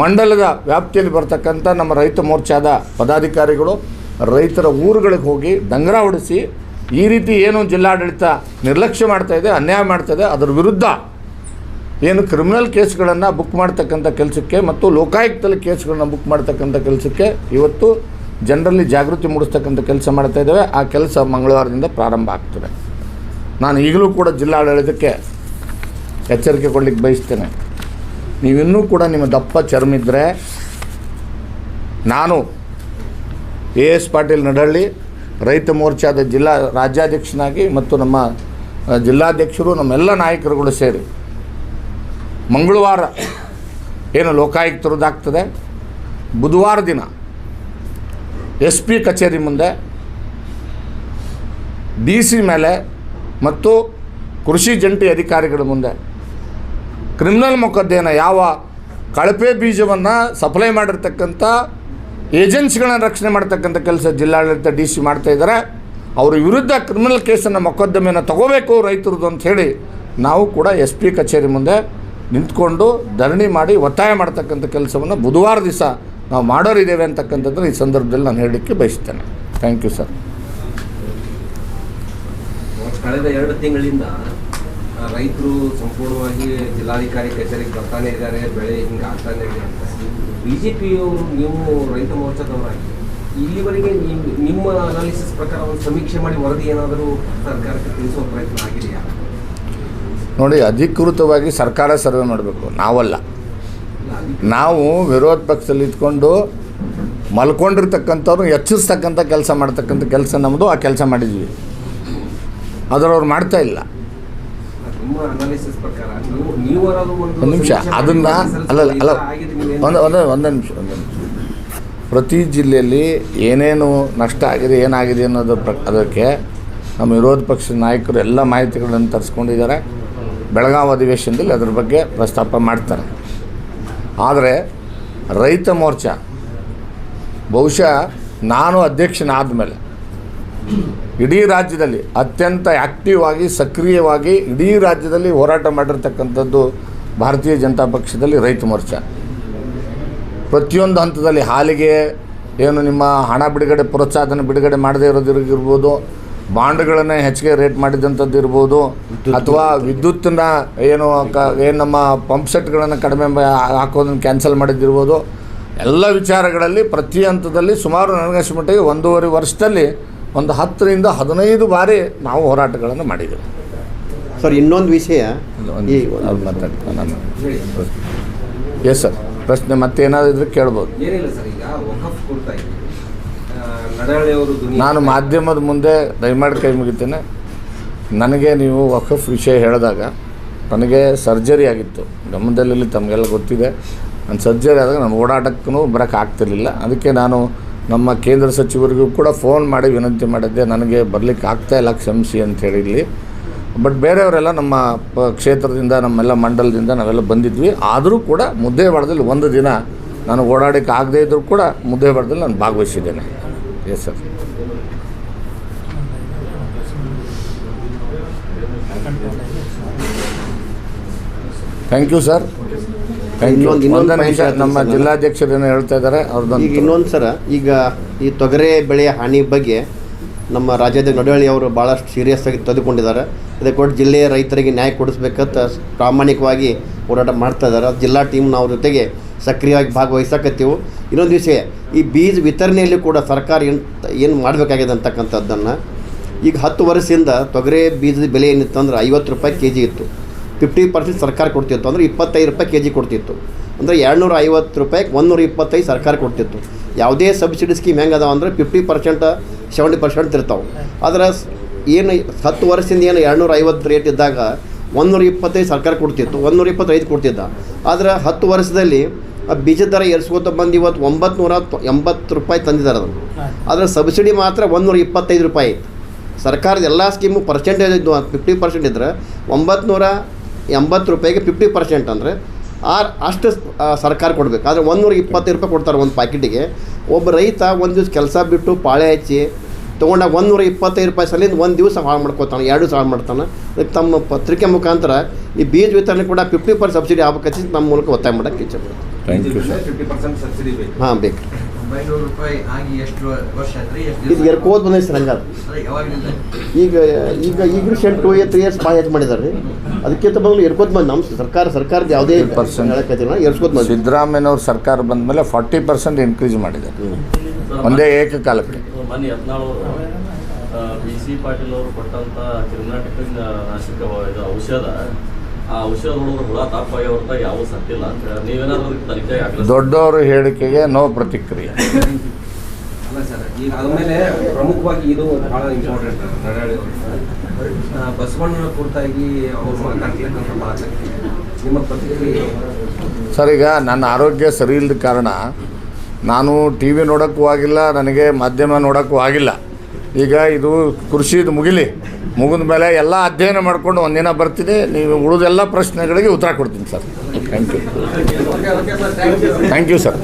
ಮಂಡಲದ ವ್ಯಾಪ್ತಿಯಲ್ಲಿ ಬರ್ತಕ್ಕಂಥ ನಮ್ಮ ರೈತ ಮೋರ್ಚಾದ ಪದಾಧಿಕಾರಿಗಳು ರೈತರ ಊರುಗಳಿಗೆ ಹೋಗಿ ದಂಗರ ಹೊಡಿಸಿ ಈ ರೀತಿ ಏನು ಜಿಲ್ಲಾಡಳಿತ ನಿರ್ಲಕ್ಷ್ಯ ಮಾಡ್ತಾ ಇದೆ, ಅನ್ಯಾಯ ಮಾಡ್ತಾ ಇದೆ, ಅದರ ವಿರುದ್ಧ ಏನು ಕ್ರಿಮಿನಲ್ ಕೇಸ್ಗಳನ್ನು ಬುಕ್ ಮಾಡ್ತಕ್ಕಂಥ ಕೆಲಸಕ್ಕೆ ಮತ್ತು ಲೋಕಾಯುಕ್ತದಲ್ಲಿ ಕೇಸ್ಗಳನ್ನ ಬುಕ್ ಮಾಡ್ತಕ್ಕಂಥ ಕೆಲಸಕ್ಕೆ ಇವತ್ತು ಜನರಲ್ಲಿ ಜಾಗೃತಿ ಮೂಡಿಸ್ತಕ್ಕಂಥ ಕೆಲಸ ಮಾಡ್ತಾ ಇದ್ದೇವೆ ಆ ಕೆಲಸ ಮಂಗಳವಾರದಿಂದ ಪ್ರಾರಂಭ ಆಗ್ತದೆ. ನಾನು ಈಗಲೂ ಕೂಡ ಜಿಲ್ಲಾಡಳಿತಕ್ಕೆ ಎಚ್ಚರಿಕೆ ಕೊಡಲಿಕ್ಕೆ ಬಯಸ್ತೇನೆ. ನೀವಿನ್ನೂ ಕೂಡ ನಿಮ್ಮ ದಪ್ಪ ಚರ್ಮಿದ್ರೆ ನಾನು ಎ ಎಸ್ ಪಾಟೀಲ್ ನಡಹಳ್ಳಿ ರೈತ ಮೋರ್ಚಾದ ಜಿಲ್ಲಾ ರಾಜ್ಯಾಧ್ಯಕ್ಷನಾಗಿ ಮತ್ತು ನಮ್ಮ ಜಿಲ್ಲಾಧ್ಯಕ್ಷರು, ನಮ್ಮೆಲ್ಲ ನಾಯಕರುಗಳು ಸೇರಿ ಮಂಗಳವಾರ ಏನು ಲೋಕಾಯುಕ್ತರದ್ದಾಗ್ತದೆ ಬುಧವಾರ ದಿನ ಎಸ್ ಪಿ ಕಚೇರಿ ಮುಂದೆ ಡಿ ಸಿ ಮೇಲೆ ಮತ್ತು ಕೃಷಿ ಜಂಟಿ ಅಧಿಕಾರಿಗಳ ಮುಂದೆ ಕ್ರಿಮಿನಲ್ ಮೊಕದ್ದೇನ ಯಾವ ಕಳಪೆ ಬೀಜವನ್ನು ಸಪ್ಲೈ ಮಾಡಿರ್ತಕ್ಕಂಥ ಏಜೆನ್ಸಿಗಳನ್ನ ರಕ್ಷಣೆ ಮಾಡ್ತಕ್ಕಂಥ ಕೆಲಸ ಜಿಲ್ಲಾಡಳಿತ ಡಿ ಸಿ ಮಾಡ್ತಾ ಇದ್ದಾರೆ ಅವ್ರ ವಿರುದ್ಧ ಕ್ರಿಮಿನಲ್ ಕೇಸನ್ನು ಮೊಕದ್ದಮೆಯನ್ನು ತಗೋಬೇಕು ರೈತರದ್ದು ಅಂತ ಹೇಳಿ ನಾವು ಕೂಡ ಎಸ್ ಪಿ ಕಚೇರಿ ಮುಂದೆ ನಿಂತ್ಕೊಂಡು ಧರಣಿ ಮಾಡಿ ಒತ್ತಾಯ ಮಾಡ್ತಕ್ಕಂಥ ಕೆಲಸವನ್ನು ಬುಧವಾರ ದಿವಸ ನಾವು ಮಾಡೋರಿದ್ದೇವೆ ಅಂತಕ್ಕಂಥದ್ದನ್ನು ಈ ಸಂದರ್ಭದಲ್ಲಿ ನಾನು ಹೇಳಲಿಕ್ಕೆ ಬಯಸ್ತೇನೆ ಥ್ಯಾಂಕ್ ಯು ಸರ್ ಕಳೆದ ಎರಡು ತಿಂಗಳಿಂದ ರೈತರು ಸಂಪೂರ್ಣವಾಗಿ ಜಿಲ್ಲಾಧಿಕಾರಿ ಕಚೇರಿಗೆ ಬರ್ತಾನೆ ಇದ್ದಾರೆ, ಬೆಳೆ ಹಿಂಗೆ ಆಗ್ತಾನೆ ಇದೆ ಅಂತ. ಬಿಜೆಪಿಯವರು ನೀವು ರೈತ ಮೋರ್ಚಾದವರಾಗಿ ಇಲ್ಲಿವರೆಗೆ ನಿಮ್ಮ ಅನಾಲಿಸಿಸ್ ಪ್ರಕಾರ ಒಂದು ಸಮೀಕ್ಷೆ ಮಾಡಿ ವರದಿ ಏನಾದರೂ ಸರ್ಕಾರಕ್ಕೆ ತಿಳಿಸುವ ಪ್ರಯತ್ನ ಆಗಿದೆಯಾ? ನೋಡಿ ಅಧಿಕೃತವಾಗಿ ಸರ್ಕಾರ ಸರ್ವೆ ಮಾಡಬೇಕು. ನಾವಲ್ಲ. ನಾವು ವಿರೋಧ ಪಕ್ಷದಲ್ಲಿ ಇದ್ಕೊಂಡು ಮಲ್ಕೊಂಡಿರ್ತಕ್ಕಂಥವ್ರು ಎಚ್ಚರಿಸ್ತಕ್ಕಂಥ ಕೆಲಸ ಮಾಡ್ತಕ್ಕಂಥ ಕೆಲಸ ನಮ್ಮದು ಆ ಕೆಲಸ ಮಾಡಿದ್ವಿ. ಆದರೆ ಅವ್ರು ಮಾಡ್ತಾ ಇಲ್ಲ ನಿಮ್ಮ ಅನಾಲಿಸಿಸ್ ಪ್ರಕಾರ ನೀವು ನೀವರಾದ್ರೂ ಒಂದು ನಿಮಿಷ ಅದನ್ನ ಅಲ್ಲ ಅಲ್ಲ ಒಂದು ಒಂದು ಒಂದು ನಿಮಿಷ ಒಂದು ನಿಮಿಷ. ಪ್ರತಿ ಜಿಲ್ಲೆಯಲ್ಲಿ ಏನೇನು ನಷ್ಟ ಆಗಿದೆ ಏನಾಗಿದೆ ಅನ್ನೋದು ಪ್ರ ಅದಕ್ಕೆ ನಮ್ಮ ವಿರೋಧ ಪಕ್ಷದ ನಾಯಕರು ಎಲ್ಲ ಮಾಹಿತಿಗಳನ್ನು ತರಿಸ್ಕೊಂಡಿದ್ದಾರೆ. ಬೆಳಗಾವಿ ಅಧಿವೇಶನದಲ್ಲಿ ಅದ್ರ ಬಗ್ಗೆ ಪ್ರಸ್ತಾಪ ಮಾಡ್ತಾರೆ. ಆದರೆ ರೈತ ಮೋರ್ಚಾ ಬಹುಶಃ ನಾನು ಅಧ್ಯಕ್ಷನಾದ ಮೇಲೆ ಇಡೀ ರಾಜ್ಯದಲ್ಲಿ ಅತ್ಯಂತ ಆ್ಯಕ್ಟಿವ್ ಆಗಿ ಸಕ್ರಿಯವಾಗಿ ಇಡೀ ರಾಜ್ಯದಲ್ಲಿ ಹೋರಾಟ ಮಾಡಿರ್ತಕ್ಕಂಥದ್ದು ಭಾರತೀಯ ಜನತಾ ಪಕ್ಷದಲ್ಲಿ ರೈತ ಮೋರ್ಚಾ. ಪ್ರತಿಯೊಂದು ಹಂತದಲ್ಲಿ ಹಾಲಿಗೆ ಏನು ನಿಮ್ಮ ಹಣ ಬಿಡುಗಡೆ ಪ್ರೋತ್ಸಾಹನ ಬಿಡುಗಡೆ ಮಾಡದೇ ಇರೋದಿರ್ಬೋದು ಬಾಂಡ್ಗಳನ್ನೇ ಹೆಚ್ಚಿಗೆ ರೇಟ್ ಮಾಡಿದಂಥದ್ದು ಇರ್ಬೋದು ಅಥವಾ ವಿದ್ಯುತ್ತನ್ನ ಏನು ಕ ಏನು ನಮ್ಮ ಪಂಪ್ ಸೆಟ್ಗಳನ್ನು ಕಡಿಮೆ ಹಾಕೋದನ್ನು ಕ್ಯಾನ್ಸಲ್ ಮಾಡಿದ್ದಿರ್ಬೋದು ಎಲ್ಲ ವಿಚಾರಗಳಲ್ಲಿ ಪ್ರತಿ ಹಂತದಲ್ಲಿ ಸುಮಾರು ನನಗಷ್ಟು ಮಟ್ಟಿಗೆ ಒಂದೂವರೆ ವರ್ಷದಲ್ಲಿ ಒಂದು ಹತ್ತರಿಂದ ಹದಿನೈದು ಬಾರಿ ನಾವು ಹೋರಾಟಗಳನ್ನು ಮಾಡಿದ್ದೆವು ಸರ್ ಇನ್ನೊಂದು ವಿಷಯ. ಈ ಅವ್ರು ಮಾತಾಡ್ತಾರೆ ನಾನು. ಎಸ್ ಸರ್ ಪ್ರಶ್ನೆ ಮತ್ತೇನಾದ್ರು ಇದ್ರೆ ಕೇಳ್ಬೋದು. ಏನಿಲ್ಲ ಸರ್ ಈಗ ವಕಫ್ ಕುರಿತಾಗಿ ನಡಹಳ್ಳಿ ಅವರು ನಾನು ಮಾಧ್ಯಮದ ಮುಂದೆ ದಯಮಾಡಿ ಕೈ ಮುಗಿತೇನೆ. ನನಗೆ ನೀವು ವಕಫ್ ವಿಷಯ ಹೇಳಿದಾಗ ನನಗೆ ಸರ್ಜರಿ ಆಗಿತ್ತು. ಗಮನದಲ್ಲಿ ತಮಗೆಲ್ಲ ಗೊತ್ತಿದೆ. ನನ್ನ ಸರ್ಜರಿ ಆದಾಗ ನಾನು ಓಡಾಟಕ್ಕೂ ಬರೋಕ್ಕಾಗ್ತಿರ್ಲಿಲ್ಲ ಅದಕ್ಕೆ ನಾನು ನಮ್ಮ ಕೇಂದ್ರ ಸಚಿವರಿಗೂ ಕೂಡ ಫೋನ್ ಮಾಡಿ ವಿನಂತಿ ಮಾಡಿದ್ದೆ, ನನಗೆ ಬರಲಿಕ್ಕೆ ಆಗ್ತಾ ಇಲ್ಲ, ಕ್ಷಮಿಸಿ ಅಂತ ಹೇಳಿ ಬಟ್ ಬೇರೆಯವರೆಲ್ಲ ನಮ್ಮ ಕ್ಷೇತ್ರದಿಂದ, ನಮ್ಮೆಲ್ಲ ಮಂಡಲದಿಂದ ನಾವೆಲ್ಲ ಬಂದಿದ್ವಿ. ಆದರೂ ಕೂಡ ಮುದ್ದೇವಾಡದಲ್ಲಿ ಒಂದು ದಿನ ನಾನು ಓಡಾಡಕ್ಕೆ ಆಗದೇ ಇದ್ದರೂ ಕೂಡ ಮುದ್ದೇವಾಡದಲ್ಲಿ ನಾನು ಭಾಗವಹಿಸಿದ್ದೇನೆ. Yes sir thank you sir ಇನ್ನೊಂದು- ನಮ್ಮ ಸರ್. ಜಿಲ್ಲಾಧ್ಯಕ್ಷರು ಏನೋ ಹೇಳ್ತಾ ಇದ್ದಾರೆ ಈಗ ಅವ್ರದ್ದೊಂದು ಇನ್ನೊಂದು ಸರ ಈಗ ಈ ತೊಗರೆ ಬೆಳೆಯ ಹಾನಿ ಬಗ್ಗೆ ನಮ್ಮ ರಾಜ್ಯದ ನಡುವಳಿ ಅವರು ಭಾಳಷ್ಟು ಸೀರಿಯಸ್ ಆಗಿ ತೆಗೆದುಕೊಂಡಿದ್ದಾರೆ. ಇದಕ್ಕೆ ಒಟ್ಟು ಜಿಲ್ಲೆಯ ರೈತರಿಗೆ ನ್ಯಾಯ ಕೊಡಿಸ್ಬೇಕಂತ ಪ್ರಾಮಾಣಿಕವಾಗಿ ಹೋರಾಟ ಮಾಡ್ತಾ ಇದ್ದಾರೆ. ಜಿಲ್ಲಾ ಟೀಮ್ ನಾವು ಜೊತೆಗೆ ಸಕ್ರಿಯವಾಗಿ ಭಾಗವಹಿಸಕತ್ತೀವಿ. ಇನ್ನೊಂದು ವಿಷಯ ಈ ಬೀಜ ವಿತರಣೆಯಲ್ಲಿ ಕೂಡ ಸರ್ಕಾರ ಏನು ಏನು ಮಾಡಬೇಕಾಗಿದೆ ಅಂತಕ್ಕಂಥದ್ದನ್ನು ಈಗ ಹತ್ತು ವರ್ಷದಿಂದ ತೊಗರೆ ಬೀಜದ ಬೆಲೆ ಏನಿತ್ತು ಅಂದ್ರೆ ಐವತ್ತು ರೂಪಾಯಿ ಕೆ ಜಿ ಇತ್ತು. ಫಿಫ್ಟಿ ಪರ್ಸೆಂಟ್ ಸರ್ಕಾರ ಕೊಡ್ತಿತ್ತು. ಅಂದರೆ ಇಪ್ಪತ್ತೈದು ರೂಪಾಯಿ ಕೆ ಜಿ ಕೊಡ್ತಿತ್ತು. ಅಂದರೆ ಎರಡುನೂರ ಐವತ್ತು ರೂಪಾಯಿಗೆ ಒಂದುನೂರ ಇಪ್ಪತ್ತೈದು ಸರ್ಕಾರ ಕೊಡ್ತಿತ್ತು. ಯಾವುದೇ ಸಬ್ಸಿಡಿ ಸ್ಕೀಮ್ ಹೆಂಗೆ ಅದಾವ ಅಂದರೆ ಫಿಫ್ಟಿ ಪರ್ಸೆಂಟ್, ಸೆವೆಂಟಿ ಪರ್ಸೆಂಟ್ ಇರ್ತಾವೆ. ಆದರೆ ಏನು ಹತ್ತು ವರ್ಷದಿಂದ ಏನು ಎರಡುನೂರ ಐವತ್ತು ರೇಟ್ ಇದ್ದಾಗ ಒಂದುನೂರ ಇಪ್ಪತ್ತೈದು ಸರ್ಕಾರ ಕೊಡ್ತಿತ್ತು ಒಂದುನೂರ ಇಪ್ಪತ್ತೈದು ಕೊಡ್ತಿದ್ದ. ಆದರೆ ಹತ್ತು ವರ್ಷದಲ್ಲಿ ಆ ಬೀಜ ದರ ಏರಿಸ್ಕೋತ ಬಂದು ಇವತ್ತು ಒಂಬತ್ತು ನೂರ ಎಂಬತ್ತು ರೂಪಾಯಿ ತಂದಿದ್ದಾರೆ ಅದನ್ನು ಆದರೆ ಸಬ್ಸಿಡಿ ಮಾತ್ರ ಒಂದುನೂರ ಇಪ್ಪತ್ತೈದು ರೂಪಾಯಿ ಸರ್ಕಾರದ ಎಲ್ಲ ಸ್ಕೀಮು ಪರ್ಸೆಂಟೇಜ್ ಇದ್ದು, ಫಿಫ್ಟಿ ಪರ್ಸೆಂಟ್ ಇದ್ದರೆ ಒಂಬತ್ತು ನೂರ ಎಂಬತ್ತು ರೂಪಾಯಿಗೆ ಫಿಫ್ಟಿ ಪರ್ಸೆಂಟ್ ಅಂದರೆ ಆ ಅಷ್ಟು ಸರ್ಕಾರ ಕೊಡಬೇಕು. ಆದರೆ ಒಂದೂರ ಇಪ್ಪತ್ತೈದು ರೂಪಾಯಿ ಕೊಡ್ತಾರೆ ಒಂದು ಪ್ಯಾಕೆಟಿಗೆ ಒಬ್ಬ ರೈತ ಒಂದು ದಿವ್ಸ ಕೆಲಸ ಬಿಟ್ಟು ಪಾಳೆ ಹಚ್ಚಿ ತೊಗೊಂಡಾಗ ನೂರ ಇಪ್ಪತ್ತೈದು ರೂಪಾಯಿ ಸಲಿಂದ ಒಂದು ದಿವಸ ಹಾಳು ಮಾಡ್ಕೋತಾನೆ ಎರಡು ದಿವಸ ಹಾಳು ಮಾಡ್ತಾನೆ. ಅದಕ್ಕೆ ತಮ್ಮ ಪತ್ರಿಕೆ ಮುಖಾಂತರ ಈ ಬೀಜ ವಿತರಣೆ ಕೂಡ ಫಿಫ್ಟಿ ಪರ್ಸೆಂಟ್ ಸಬ್ಸಿಡಿ ಆಗ್ಬೇಕಂತ ನಮ್ಮ ಮೂಲಕ ಒತ್ತಾಯ ಮಾಡೋಕ್ಕೆ ಇಚ್ಛೆ ಬೇಕು. ಹಾಂ ಬೇಕು. ಒಂಬೈನೂರು ರೂಪಾಯಿ ಆಗಿ ಎಷ್ಟು ವರ್ಷ ಆಯ್ತು ಎಷ್ಟು ಇದು ಎರ್ಕೋದ್ ಬಂದೈತೆ ಸರ್ ಹಂಗಾದ್ರೆ. ಅದೇ ಯಾವಾಗಿನಿಂದ ಈಗ ಈಗ ಈಗ recent two year three years ಭಾಳ ಹೆಚ್ಚು ಮಾಡಿದ್ದಾರೆ ರೀ. ಅದಕ್ಕಿಂತ ಮೊದಲು ಎರ್ಕೋದ್ ಬಂದು ನಮ್ಮ ಸರ್ಕಾರ ಸರ್ಕಾರದ ಯಾವುದೇ 50% ಹೇಳಕತ್ತೀವಿ ಎರ್ಸ್ಕೋತ್ ಬಂದು. ಸಿದ್ದರಾಮಯ್ಯನವ್ರ ಸರ್ಕಾರ ಬಂದ ಮೇಲೆ ಫಾರ್ಟಿ ಪರ್ಸೆಂಟ್ ಇನ್ಕ್ರೀಸ್ ಮಾಡಿದ್ದಾರೆ. ಒಂದೇ ಏಕಕಾಲಕ್ಕೆ. ಮನೆ ಬಿ ಸಿ ಪಾಟೀಲ್ ಅವರು ಕೊಟ್ಟಂತ ಕರ್ನಾಟಕ ನಾಶಕ ಔಷಧ ಆ ಔಷಧದೊಳಗೆ ಹುಳ ತಾಪಾಗಿ ಹೊರತಾಗಿ ಯಾವ ಸತ್ತಿಲ್ಲ ಅಂತ ಹೇಳಿ ನೀವೇನಾದ್ರೂ ಅದಕ್ಕೆ ತನಿಖೆ ಆಗಲ್ಲ ದೊಡ್ಡವ್ರ ಹೇಳಿಕೆಗೆ ನೋ ಪ್ರತಿಕ್ರಿಯೆ. ಅಲ್ಲ ಸರ್ ಈಗ ಪ್ರಮುಖವಾಗಿ ಇದು ಬಹಳ ಇಂಪಾರ್ಟೆಂಟ್ ನಡಾಳಿ ಬಸವಣ್ಣನ ಕುರಿತಾಗಿ ನಿಮ್ಮ ಪ್ರತಿಕ್ರಿಯೆ ಸರ್ ಈಗ ನನ್ನ ಆರೋಗ್ಯ ಸರಿ ಇಲ್ಲದ ಕಾರಣ ನಾನು ಟಿ ವಿ ನೋಡೋಕ್ಕೂ ಆಗಿಲ್ಲ ನನಗೆ ಮಾಧ್ಯಮ ನೋಡೋಕ್ಕೂ ಆಗಿಲ್ಲ. ಈಗ ಇದು ಕೃಷಿದು ಮುಗಿಲಿ, ಮುಗಿದ ಮೇಲೆ ಎಲ್ಲ ಅಧ್ಯಯನ ಮಾಡ್ಕೊಂಡು ಒಂದಿನ ಬರ್ತೀನಿ ನೀವು ಉಳಿದೆಲ್ಲ ಪ್ರಶ್ನೆಗಳಿಗೆ ಉತ್ತರ ಕೊಡ್ತೀನಿ sir. Thank you thank you sir